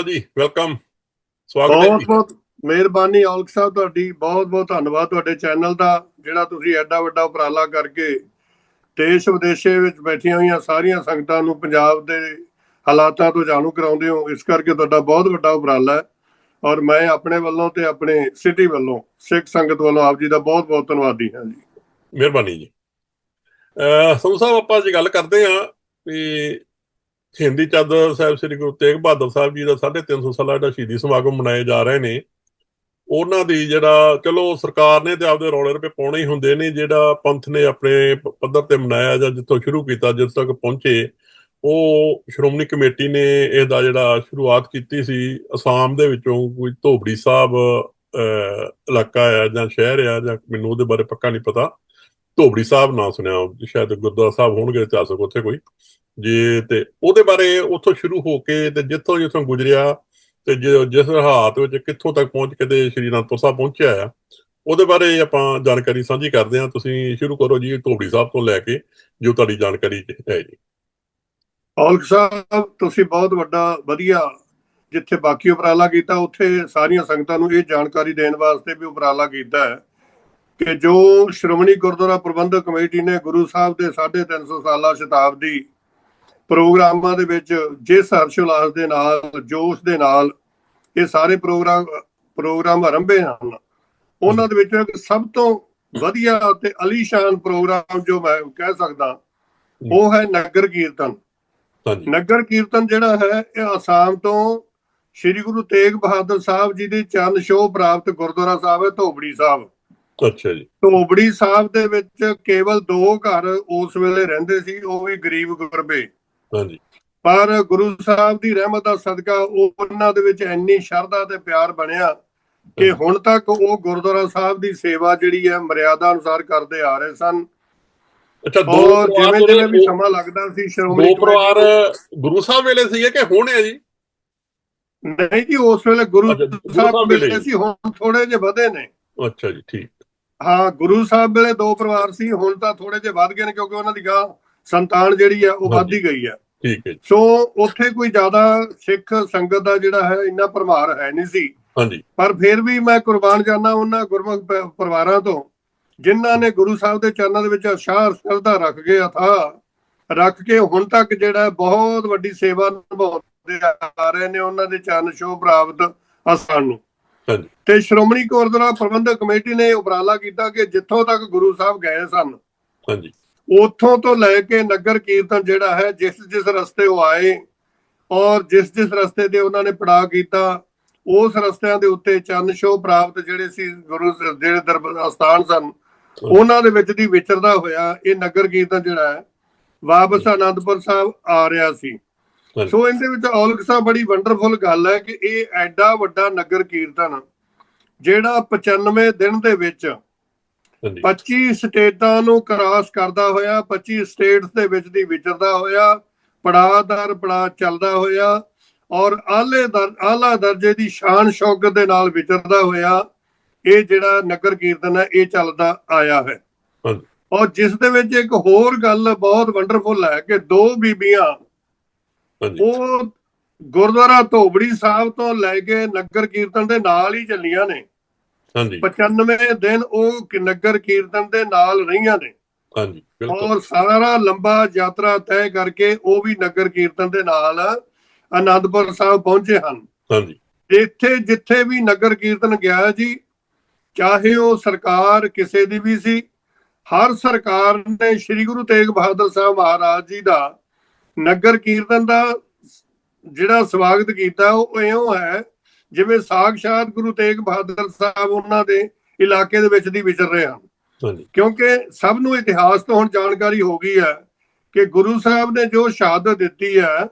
ਅਕਾਲ ਜੀ ਵੈਲਕਮ ਸਵਾਗਤ ਹੈ ਬਹੁਤ ਬਹੁਤ ਮਿਹਰਬਾਨੀ ਔਲਖ ਸਾਹਿਬ ਤੁਹਾਡੀ ਬਹੁਤ ਬਹੁਤ ਧੰਨਵਾਦ ਤੁਹਾਡੇ ਚੈਨਲ ਦਾ ਜਿਹੜਾ ਤੁਸੀਂ ਐਡਾ ਵੱਡਾ ਉਪਰਾਲਾ ਕਰਕੇ ਦੇਸ਼ ਵਿਦੇਸ਼ੇ ਵਿੱਚ ਬੈਠੀਆਂ ਹੋਈਆਂ ਸਾਰੀਆਂ ਸੰਗਤਾਂ ਨੂੰ ਪੰਜਾਬ ਦੇ ਹਾਲਾਤਾਂ ਤੋਂ ਜਾਣੂ ਕਰਾਉਂਦੇ ਹੋ ਇਸ ਕਰਕੇ ਤੁਹਾਡਾ ਬਹੁਤ ਵੱਡਾ ਉਪਰਾਲਾ ਹੈ। ਔਰ ਮੈਂ ਆਪਣੇ ਵੱਲੋਂ ਤੇ ਆਪਣੇ ਸਿਟੀ ਵੱਲੋਂ ਸਿੱਖ ਸੰਗਤ ਵੱਲੋਂ ਆਪ ਜੀ ਦਾ ਬਹੁਤ ਬਹੁਤ ਧੰਨਵਾਦੀ ਹਾਂ ਜੀ। ਮਿਹਰਬਾਨੀ ਜੀ। ਸੰਧੂ ਸਾਹਿਬ ਆਪਾਂ ਅੱਜ ਗੱਲ ਕਰਦੇ ਹਾਂ ਵੀ ਹਿੰਦੀ ਚਾਦਰ ਸਾਹਿਬ ਸ੍ਰੀ ਗੁਰੂ ਤੇਗ ਬਹਾਦਰ ਸਾਹਿਬ ਜੀ ਦਾ 350 ਸਾਲਾ ਜਿਹੜਾ ਸ਼ਹੀਦੀ ਸਮਾਗਮ ਮਨਾਏ ਜਾ ਰਹੇ ਨੇ ਉਹਨਾਂ ਦੀ ਜਿਹੜਾ ਚਲੋ ਸਰਕਾਰ ਨੇ ਤੇ ਆਪਦੇ ਰੌਲੇ ਰੁਪਏ ਪਾਉਣੇ ਹੀ ਹੁੰਦੇ ਨੇ ਜਿਹੜਾ ਪੰਥ ਨੇ ਆਪਣੇ ਪੱਧਰ ਤੇ ਮਨਾਇਆ ਜਾਂ ਜਿੱਥੋਂ ਸ਼ੁਰੂ ਕੀਤਾ ਜਿੱਥੇ ਤੱਕ ਪਹੁੰਚੇ ਉਹ ਸ਼੍ਰੋਮਣੀ ਕਮੇਟੀ ਨੇ ਇਹਦਾ ਜਿਹੜਾ ਸ਼ੁਰੂਆਤ ਕੀਤੀ ਸੀ ਅਸਾਮ ਦੇ ਵਿੱਚੋਂ ਕੋਈ ਧੋਬੜੀ ਸਾਹਿਬ ਅਹ, ਇਲਾਕਾ ਆ ਜਾਂ ਸ਼ਹਿਰ ਆ ਜਾਂ ਮੈਨੂੰ ਉਹਦੇ ਬਾਰੇ ਪੱਕਾ ਨਹੀਂ ਪਤਾ। ਧੋਬੜੀ ਸਾਹਿਬ ਨਾਂ ਸੁਣਿਆ, ਸ਼ਾਇਦ ਗੁਰਦੁਆਰਾ ਸਾਹਿਬ ਹੋਣਗੇ ਇਤਿਹਾਸਕ ਉੱਥੇ ਕੋਈ। ਜੇ ਤੇ ਉਹਦੇ ਬਾਰੇ ਉੱਥੋਂ ਸ਼ੁਰੂ ਹੋ ਕੇ ਤੇ ਜਿੱਥੋਂ ਜਿੱਥੋਂ ਗੁਜ਼ਰਿਆ ਤੇ ਜਿਸ ਹਾਲਾਤ ਵਿੱਚ ਕਿੱਥੋਂ ਤੱਕ ਪਹੁੰਚ ਕੇ ਤੇ ਸ਼੍ਰੀ ਅਨੰਦਪੁਰ ਸਾਹਿਬ ਪਹੁੰਚਿਆ ਆ, ਉਹਦੇ ਬਾਰੇ ਆਪਾਂ ਜਾਣਕਾਰੀ ਸਾਂਝੀ ਕਰਦੇ ਹਾਂ। ਤੁਸੀਂ ਸ਼ੁਰੂ ਕਰੋ ਜੀ ਧੋਬੜੀ ਸਾਹਿਬ ਤੋਂ ਲੈ ਕੇ, ਜੋ ਤੁਹਾਡੀ ਜਾਣਕਾਰੀ ਹੈ ਜੀ। ਔਲਖ ਸਾਹਿਬ, ਤੁਸੀਂ ਬਹੁਤ ਵੱਡਾ, ਵਧੀਆ ਜਿੱਥੇ ਬਾਕੀ ਉਪਰਾਲਾ ਕੀਤਾ, ਉੱਥੇ ਸਾਰੀਆਂ ਸੰਗਤਾਂ ਨੂੰ ਇਹ ਜਾਣਕਾਰੀ ਦੇਣ ਵਾਸਤੇ ਵੀ ਉਪਰਾਲਾ ਕੀਤਾ ਹੈ। ਕਿ ਜੋ ਸ਼੍ਰੋਮਣੀ ਗੁਰਦੁਆਰਾ ਪ੍ਰਬੰਧਕ ਕਮੇਟੀ ਨੇ ਗੁਰੂ ਸਾਹਿਬ ਦੇ 350 ਸਾਲਾ ਸ਼ਤਾਬਦੀ ਪ੍ਰੋਗਰਾਮਾਂ ਦੇ ਵਿੱਚ ਜਿਸ ਹਰਸ਼ ਉਲਾਸ ਦੇ ਨਾਲ ਜੋਸ਼ ਦੇ ਨਾਲ ਇਹ ਸਾਰੇ ਪ੍ਰੋਗਰਾਮ ਪ੍ਰੋਗਰਾਮ ਆਰੰਭੇ ਹਨ ਉਹਨਾਂ ਦੇ ਵਿੱਚੋਂ ਇੱਕ ਸਭ ਤੋਂ ਵਧੀਆ ਤੇ ਅਲੀਸ਼ਾਨ ਪ੍ਰੋਗਰਾਮ ਜੋ ਮੈਂ ਕਹਿ ਸਕਦਾ ਉਹ ਹੈ ਨਗਰ ਕੀਰਤਨ। ਨਗਰ ਕੀਰਤਨ ਜਿਹੜਾ ਹੈ ਇਹ ਆਸਾਮ ਤੋਂ ਸ੍ਰੀ ਗੁਰੂ ਤੇਗ ਬਹਾਦਰ ਸਾਹਿਬ ਜੀ ਦੀ ਚਰਨ ਛੋਹ ਪ੍ਰਾਪਤ ਗੁਰਦੁਆਰਾ ਸਾਹਿਬ ਹੈ ਧੋਬੜੀ ਸਾਹਿਬ। ਅੱਛਾ ਜੀ। ਧੋਬੜੀ ਸਾਹਿਬ ਦੇ ਵਿੱਚ ਕੇਵਲ ਦੋ ਘਰ ਉਸ ਵੇਲੇ ਰਹਿੰਦੇ ਸੀ ਉਹ ਵੀ ਗਰੀਬ ਗੁਰਬੇ। ਹਾਂਜੀ। ਪਰ ਗੁਰੂ ਸਾਹਿਬ ਦੀ ਰਹਿਮਤ ਦਾ ਸਦਕਾ ਉਹ ਉਹਨਾਂ ਦੇ ਵਿੱਚ ਇੰਨੀ ਸ਼ਰਧਾ ਤੇ ਪਿਆਰ ਬਣਿਆ ਕਿ ਹੁਣ ਤੱਕ ਉਹ ਗੁਰਦੁਆਰਾ ਸਾਹਿਬ ਦੀ ਸੇਵਾ ਜਿਹੜੀ ਹੈ ਮਰਿਆਦਾ ਅਨੁਸਾਰ ਕਰਦੇ ਆ ਰਹੇ ਸਨ। ਅੱਛਾ ਦੋ ਜਿਵੇਂ ਜਿਵੇਂ ਵੀ ਸਮਾਂ ਲੱਗਦਾ ਸੀ ਸ਼੍ਰੋਮਣੀ ਦੋ ਪਰਿਵਾਰ ਗੁਰੂ ਸਾਹਿਬ ਵੇਲੇ ਸੀਗੇ ਕਿ ਹੁਣ ਹੈ ਜੀ? ਨਹੀਂ ਜੀ ਉਸ ਵੇਲੇ ਗੁਰੂ ਸਾਹਿਬ। ਵੇਲੇ ਸੀ ਹੁਣ ਥੋੜੇ ਜਿਹੇ ਵਧੇ ਨੇ। ਅੱਛਾ ਜੀ ਠੀਕ। ਹਾਂ ਗੁਰੂ ਸਾਹਿਬ ਵੇਲੇ ਦੋ ਪਰਿਵਾਰ ਸੀ ਹੁਣ ਤਾਂ ਥੋੜੇ ਜਿਹੇ ਵੱਧ ਗਏ ਨੇ ਕਿਉਂਕਿ ਉਹਨਾਂ ਦੀ ਗਾਂ ਸੰਤਾਨ ਜਿਹੜੀ ਆ ਉਹ ਵੱਧਦੀ ਗਈ ਆ ਠੀਕ ਹੈ ਸੋ ਉੱਥੇ ਕੋਈ ਜ਼ਿਆਦਾ ਸਿੱਖ ਸੰਗਤ ਦਾ ਜਿਹੜਾ ਹੈ ਇੰਨਾ ਪਰਮਾਰ ਹੈ ਨਹੀਂ ਸੀ। ਹਾਂਜੀ। ਪਰ ਫਿਰ ਵੀ ਮੈਂ ਕੁਰਬਾਨ ਜਾਣਾ ਉਹਨਾਂ ਗੁਰਮੁਖ ਪਰਿਵਾਰਾਂ ਤੋਂ ਜਿਨ੍ਹਾਂ ਨੇ ਗੁਰੂ ਸਾਹਿਬ ਦੇ ਚਰਨਾਂ ਦੇ ਵਿੱਚ ਅਸ਼ਾਰ ਸ਼ਰਧਾ ਰੱਖ ਕੇ ਅਥਾ ਰੱਖ ਕੇ ਹੁਣ ਤੱਕ ਜਿਹੜਾ ਹੈ ਬਹੁਤ ਵੱਡੀ ਸੇਵਾ ਨਿਭਾਉਂਦੇ ਆ ਰਹੇ ਨੇ ਉਹਨਾਂ ਦੇ ਚਰਨ ਛੋਹ ਪ੍ਰਾਪਤ ਅਸਾਨ ਨੂੰ। ਤੇ ਸ਼੍ਰੋਮਣੀ ਗੁਰਦੁਆਰਾ ਪ੍ਰਬੰਧਕ ਕਮੇਟੀ ਨੇ ਉਪਰਾਲਾ ਕੀਤਾ ਕਿ ਜਿੱਥੋਂ ਤੱਕ ਗੁਰੂ ਸਾਹਿਬ ਗਏ ਸਨ ਹਾਂਜੀ। ਉੱਥੋਂ ਤੋਂ ਲੈ ਕੇ ਨਗਰ ਕੀਰਤਨ ਜਿਹੜਾ ਹੈ ਜਿਸ ਜਿਸ ਰਸਤੇ ਉਹ ਆਏ ਔਰ ਜਿਸ ਜਿਸ ਰਸਤੇ ਤੇ ਉਹਨਾਂ ਨੇ ਪੜਾ ਕੀਤਾ ਉਸ ਰਸਤਿਆਂ ਦੇ ਉੱਤੇ ਚੰਨ ਛੋਹ ਪ੍ਰਾਪਤ ਜਿਹੜੇ ਸੀ ਗੁਰੂ ਸ- ਜਿਹੜੇ ਦਰਬਾਰ ਅਸਥਾਨ ਸਨ ਉਹਨਾਂ ਦੇ ਵਿੱਚ ਦੀ ਵਿਚਰਦਾ ਹੋਇਆ ਇਹ ਨਗਰ ਕੀਰਤਨ ਜਿਹੜਾ ਹੈ ਵਾਪਸ ਆਨੰਦਪੁਰ ਸਾਹਿਬ ਆ ਰਿਹਾ ਸੀ। ਸੋ ਇਹਦੇ ਵਿੱਚ ਔਲਖ ਸਾਹਿਬ ਬੜੀ ਵੰਡਰਫੁਲ ਗੱਲ ਹੈ ਕਿ ਇਹ ਐਡਾ ਵੱਡਾ ਨਗਰ ਕੀਰਤਨ ਜਿਹੜਾ 95 ਦਿਨ ਦੇ ਵਿੱਚ ਹਾਂਜੀ। 25 ਸਟੇਟਾਂ ਨੂੰ ਕ੍ਰਾਸ ਕਰਦਾ ਹੋਇਆ 25 ਸਟੇਟਸ ਦੇ ਵਿੱਚ ਦੀ ਵਿਚਰਦਾ ਹੋਇਆ ਪੜਾਅ ਦਰ ਪੜਾਅ ਚੱਲਦਾ ਹੋਇਆ ਔਰ ਆਲੇ ਦਰ ਆਲਾ ਦਰਜੇ ਦੀ ਸ਼ਾਨ ਸ਼ੌਕਤ ਦੇ ਨਾਲ ਵਿਚਰਦਾ ਹੋਇਆ ਇਹ ਜਿਹੜਾ ਨਗਰ ਕੀਰਤਨ ਹੈ ਇਹ ਚੱਲਦਾ ਆਇਆ ਹੈ। ਔਰ ਜਿਸ ਦੇ ਵਿੱਚ ਇੱਕ ਹੋਰ ਗੱਲ ਬਹੁਤ ਵੰਡਰਫੁਲ ਹੈ ਕਿ ਦੋ ਬੀਬੀਆਂ ਉਹ ਗੁਰਦੁਆਰਾ ਧੋਬੜੀ ਸਾਹਿਬ ਤੋਂ ਲੈ ਕੇ ਨਗਰ ਕੀਰਤਨ ਦੇ ਨਾਲ ਹੀ ਚੱਲੀਆਂ ਨੇ। ਹਾਂਜੀ। 95 ਦਿਨ ਉਹ ਨਗਰ ਕੀਰਤਨ ਦੇ ਨਾਲ ਰਹੀਆਂ ਨੇ। ਹਾਂਜੀ ਬਿਲਕੁਲ। ਔਰ ਸਾਰਾ ਲੰਬਾ ਯਾਤਰਾ ਤੈਅ ਕਰਕੇ ਉਹ ਵੀ ਨਗਰ ਕੀਰਤਨ ਦੇ ਨਾਲ ਆਨੰਦਪੁਰ ਸਾਹਿਬ ਪਹੁੰਚੇ ਹਨ। ਹਾਂਜੀ। ਇੱਥੇ ਜਿੱਥੇ ਵੀ ਨਗਰ ਕੀਰਤਨ ਗਿਆ ਜੀ ਚਾਹੇ ਉਹ ਸਰਕਾਰ ਕਿਸੇ ਦੀ ਵੀ ਸੀ ਹਰ ਸਰਕਾਰ ਨੇ ਸ੍ਰੀ ਗੁਰੂ ਤੇਗ ਬਹਾਦਰ ਸਾਹਿਬ ਮਹਾਰਾਜ ਜੀ ਦਾ ਨਗਰ ਕੀਰਤਨ ਦਾ ਜਿਹੜਾ ਸਵਾਗਤ ਕੀਤਾ ਉਹ ਇਉਂ ਹੈ ਜਿਵੇਂ ਸਾਖਸ਼ਾਤ ਗੁਰੂ ਤੇਗ ਬਹਾਦਰ ਸਾਹਿਬ ਉਹਨਾਂ ਦੇ ਇਲਾਕੇ ਦੇ ਵਿੱਚ ਦੀ ਵਿਚਰ ਰਹੇ ਹਨ। ਕਿਉਂਕਿ ਸਭ ਨੂੰ ਇਤਿਹਾਸ ਤੋਂ ਹੁਣ ਜਾਣਕਾਰੀ ਹੋ ਗਈ ਹੈ ਕਿ ਗੁਰੂ ਸਾਹਿਬ ਨੇ ਜੋ ਸ਼ਹਾਦਤ ਦਿੱਤੀ ਹੈ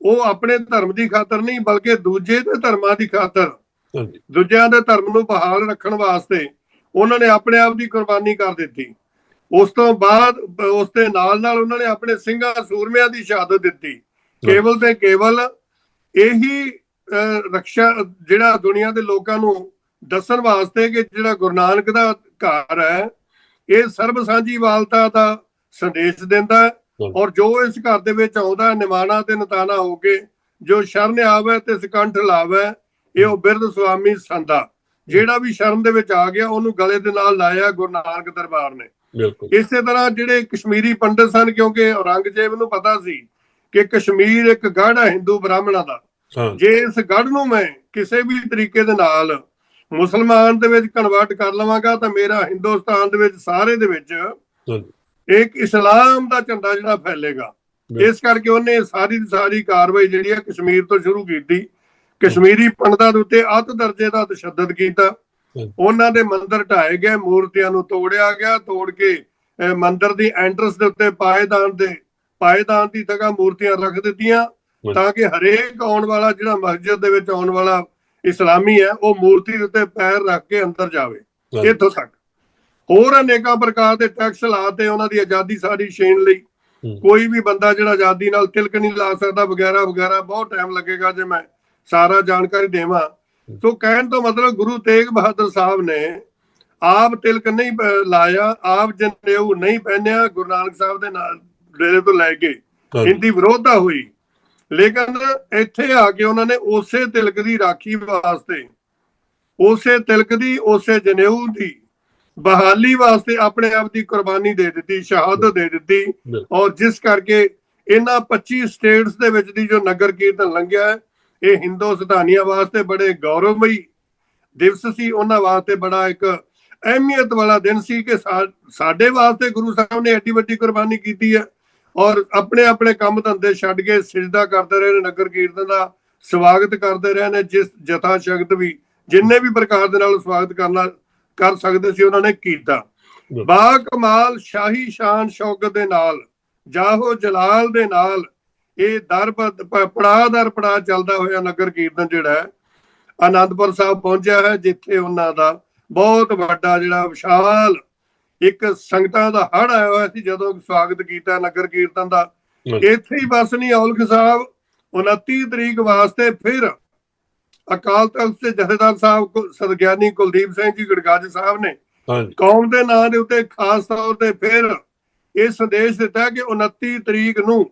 ਉਹ ਆਪਣੇ ਧਰਮ ਦੀ ਖਾਤਰ ਨਹੀਂ ਬਲਕਿ ਦੂਜੇ ਦੇ ਧਰਮਾਂ ਦੀ ਖਾਤਰ। ਦੂਜਿਆਂ ਦੇ ਧਰਮ ਨੂੰ ਬਹਾਲ ਰੱਖਣ ਵਾਸਤੇ ਉਹਨਾਂ ਨੇ ਆਪਣੇ ਆਪ ਦੀ ਕੁਰਬਾਨੀ ਕਰ ਦਿੱਤੀ। ਉਸ ਤੋਂ ਬਾਅਦ ਉਸ ਦੇ ਨਾਲ ਨਾਲ ਉਹਨਾਂ ਨੇ ਆਪਣੇ ਸਿੰਘਾਂ ਸੂਰਮਿਆਂ ਦੀ ਸ਼ਹਾਦਤ ਦਿੱਤੀ। ਕੇਵਲ ਤੇ ਕੇਵਲ ਇਹੀ ਰਕਸ਼ਾ ਜਿਹੜਾ ਦੁਨੀਆ ਦੇ ਲੋਕਾਂ ਨੂੰ ਦੱਸਣ ਵਾਸਤੇ ਕਿ ਜਿਹੜਾ ਗੁਰੂ ਨਾਨਕ ਦਾ ਘਰ ਹੈ ਇਹ ਸਰਬ ਸਾਂਝੀਵਾਲਤਾ ਦਾ ਸੰਦੇਸ਼ ਦਿੰਦਾ ਔਰ ਜੋ ਇਸ ਘਰ ਦੇ ਵਿੱਚ ਆਉਂਦਾ ਨਿਮਾਣਾ ਤੇ ਨਤਾਨਾ ਹੋ ਕੇ ਜੋ ਸ਼ਰਨ ਆਵੇ ਤੇ ਸਿਕੰਠ ਲਾਵੇ ਇਹ ਉਹ ਬਿਰਧ ਸੁਆਮੀ ਸੰਦਾ ਜਿਹੜਾ ਵੀ ਸ਼ਰਨ ਦੇ ਵਿੱਚ ਆ ਗਿਆ ਉਹਨੂੰ ਗਲੇ ਦੇ ਨਾਲ ਲਾਇਆ ਗੁਰੂ ਨਾਨਕ ਦਰਬਾਰ ਨੇ। ਬਿਲਕੁਲ। ਇਸੇ ਤਰ੍ਹਾਂ ਜਿਹੜੇ ਕਸ਼ਮੀਰੀ ਪੰਡਤ ਸਨ ਕਿਉਂਕਿ ਔਰੰਗਜ਼ੇਬ ਨੂੰ ਪਤਾ ਸੀ ਕਿ ਕਸ਼ਮੀਰ ਇੱਕ ਗੜ੍ਹ ਹੈ ਹਿੰਦੂ ਬ੍ਰਾਹਮਣਾਂ ਦਾ। ਜੇ ਇਸ ਗੜ੍ਹ ਨੂੰ ਮੈਂ ਕਿਸੇ ਵੀ ਤਰੀਕੇ ਦੇ ਨਾਲ ਮੁਸਲਮਾਨ ਦੇ ਵਿੱਚ ਕਨਵਰਟ ਕਰ ਲਵਾਂਗਾ ਤਾਂ ਮੇਰਾ ਹਿੰਦੁਸਤਾਨ ਦੇ ਵਿੱਚ ਸਾਰੇ ਦੇ ਵਿੱਚ ਇੱਕ ਇਸਲਾਮ ਦਾ ਝੰਡਾ ਜਿਹੜਾ ਫੈਲੇਗਾ। ਇਸ ਕਰਕੇ ਉਹਨੇ ਸਾਰੀ ਦੀ ਸਾਰੀ ਕਾਰਵਾਈ ਜਿਹੜੀ ਹੈ ਕਸ਼ਮੀਰ ਤੋਂ ਸ਼ੁਰੂ ਕੀਤੀ। ਕਸ਼ਮੀਰੀ ਪੰਡਤਾਂ ਦੇ ਉੱਤੇ ਅੱਤ ਦਰਜੇ ਦਾ ਤਸ਼ੱਦਦ ਕੀਤਾ। ਉਹਨਾਂ ਦੇ ਮੰਦਿਰ ਢਾਏ ਗਏ ਮੂਰਤੀਆਂ ਨੂੰ ਤੋੜਿਆ ਗਿਆ ਤੋੜ ਕੇ ਮੰਦਿਰ ਦੀ ਐਂਟਰਸ ਦੇ ਉੱਤੇ ਪਾਏਦਾਨ ਦੇ ਪਾਏਦਾਨ ਦੀ ਜਗ੍ਹਾ ਮੂਰਤੀਆਂ ਰੱਖ ਦਿੱਤੀਆਂ। ਤਾਂ ਕਿ ਹਰੇਕ ਆਉਣ ਵਾਲਾ ਜਿਹੜਾ ਮਸਜਿਦ ਦੇ ਵਿੱਚ ਆਉਣ ਵਾਲਾ ਇਸਲਾਮੀ ਹੈ ਉਹ ਮੂਰਤੀ ਦੇ ਉੱਤੇ ਪੈਰ ਰੱਖ ਕੇ ਅੰਦਰ ਜਾਵੇ। ਇੱਥੋਂ ਤੱਕ ਹੋਰ ਅਨੇਕਾਂ ਪ੍ਰਕਾਰ ਦੇ ਟੈਕਸ ਲਾਤੇ ਉਹਨਾਂ ਦੀ ਆਜ਼ਾਦੀ ਸਾਰੀ ਛੀਨ ਲਈ। ਕੋਈ ਵੀ ਬੰਦਾ ਜਿਹੜਾ ਆਜ਼ਾਦੀ ਨਾਲ ਤਿਲਕ ਨਹੀਂ ਲਾ ਸਕਦਾ ਵਗੈਰਾ ਵਗੈਰਾ ਬਹੁਤ ਟਾਈਮ ਲੱਗੇਗਾ ਜੇ ਮੈਂ ਸਾਰਾ ਜਾਣਕਾਰੀ ਦੇਵਾਂ ਸੋ ਕਹਿਣ ਤੋਂ ਮਤਲਬ ਗੁਰੂ ਤੇਗ ਬਹਾਦਰ ਸਾਹਿਬ ਨੇ ਆਪ ਤਿਲਕ ਨਹੀਂ ਲਾਇਆ ਆਪ ਜਨੇਊ ਨਹੀਂ ਪਹਿਨਿਆ ਗੁਰੂ ਨਾਨਕ ਸਾਹਿਬ ਦੇ ਨਾਲ ਡੇਰੇ ਤੋਂ ਲੈ ਕੇ ਇੰਦੀ ਵਿਰੋਧਤਾ ਹੋਈ। ਲੇਕਿਨ ਇੱਥੇ ਆ ਕੇ ਉਹਨਾਂ ਨੇ ਉਸੇ ਤਿਲਕ ਦੀ ਰਾਖੀ ਵਾਸਤੇ ਉਸੇ ਤਿਲਕ ਦੀ ਉਸੇ ਜਨੇਊ ਦੀ ਬਹਾਲੀ ਵਾਸਤੇ ਆਪਣੇ ਆਪ ਦੀ ਕੁਰਬਾਨੀ ਦੇ ਦਿੱਤੀ ਸ਼ਹਾਦਤ ਦੇ ਦਿੱਤੀ। ਔਰ ਜਿਸ ਕਰਕੇ ਇਹਨਾਂ 25 ਸਟੇਟਸ ਦੇ ਵਿੱਚ ਦੀ ਜੋ ਨਗਰ ਕੀਰਤਨ ਲੰਘਿਆ ਹੈ, ਇਹ ਹਿੰਦੁਸਤਾਨੀਆਂ ਵਾਸਤੇ ਬੜੇ ਗੌਰਵਮਈ ਦਿਵਸ ਸੀ ਉਹਨਾਂ ਵਾਸਤੇ ਬੜਾ ਇੱਕ ਅਹਿਮੀਅਤ ਵਾਲਾ ਦਿਨ ਸੀ ਕਿ ਸਾਡੇ ਵਾਸਤੇ ਗੁਰੂ ਸਾਹਿਬ ਨੇ ਐਡੀ ਵੱਡੀ ਕੁਰਬਾਨੀ ਕੀਤੀ ਹੈ ਔਰ ਆਪਣੇ ਆਪਣੇ ਕੰਮ ਧੰਦੇ ਛੱਡ ਕੇ ਸਿਜਦਾ ਕਰਦੇ ਰਹੇ ਨੇ ਨਗਰ ਕੀਰਤਨ ਦਾ ਸਵਾਗਤ ਕਰਦੇ ਰਹੇ ਨੇ ਜਿਸ ਜਥਾ ਸ਼ਕਤ ਵੀ ਜਿੰਨੇ ਵੀ ਪ੍ਰਕਾਰ ਦੇ ਨਾਲ ਸਵਾਗਤ ਕਰਨਾ ਕਰ ਸਕਦੇ ਸੀ ਉਹਨਾਂ ਨੇ ਕੀਤਾ। ਬਾ ਕਮਾਲ ਸ਼ਾਹੀ ਸ਼ਾਨ ਸ਼ੌਕਤ ਦੇ ਨਾਲ ਜਾਹੋ ਜਲਾਲ ਦੇ ਨਾਲ ਇਹ ਦਰ ਪੜਾਅ ਦਰ ਪੜਾਅ ਚੱਲਦਾ ਹੋਇਆ ਨਗਰ ਕੀਰਤਨ ਜਿਹੜਾ ਆਨੰਦਪੁਰ ਸਾਹਿਬ ਪਹੁੰਚਿਆ ਹੈ ਜਿੱਥੇ ਉਹਨਾਂ ਦਾ ਬਹੁਤ ਵੱਡਾ ਜਿਹੜਾ ਵਿਸ਼ਾਲ ਇੱਕ ਸੰਗਤਾਂ ਦਾ ਹੜ ਆਇਆ ਹੋਇਆ ਸੀ ਜਦੋਂ ਸਵਾਗਤ ਕੀਤਾ ਨਗਰ ਕੀਰਤਨ ਦਾ। ਇੱਥੇ ਹੀ ਬਸ ਨਹੀਂ ਔਲਖ ਸਾਹਿਬ 29 ਤਰੀਕ ਵਾਸਤੇ ਫਿਰ ਅਕਾਲ ਤਖਤ ਦੇ ਜਥੇਦਾਰ ਸਾਹਿਬ ਕੋ- ਸਦਗਿਆਨੀ ਕੁਲਦੀਪ ਸਿੰਘ ਜੀ ਗੜਗੱਜ ਸਾਹਿਬ ਨੇ ਕੌਮ ਦੇ ਨਾਂ ਦੇ ਉੱਤੇ ਖਾਸ ਤੌਰ ਤੇ ਫਿਰ ਇਹ ਸੰਦੇਸ਼ ਦਿੱਤਾ ਕਿ 29 ਤਰੀਕ ਨੂੰ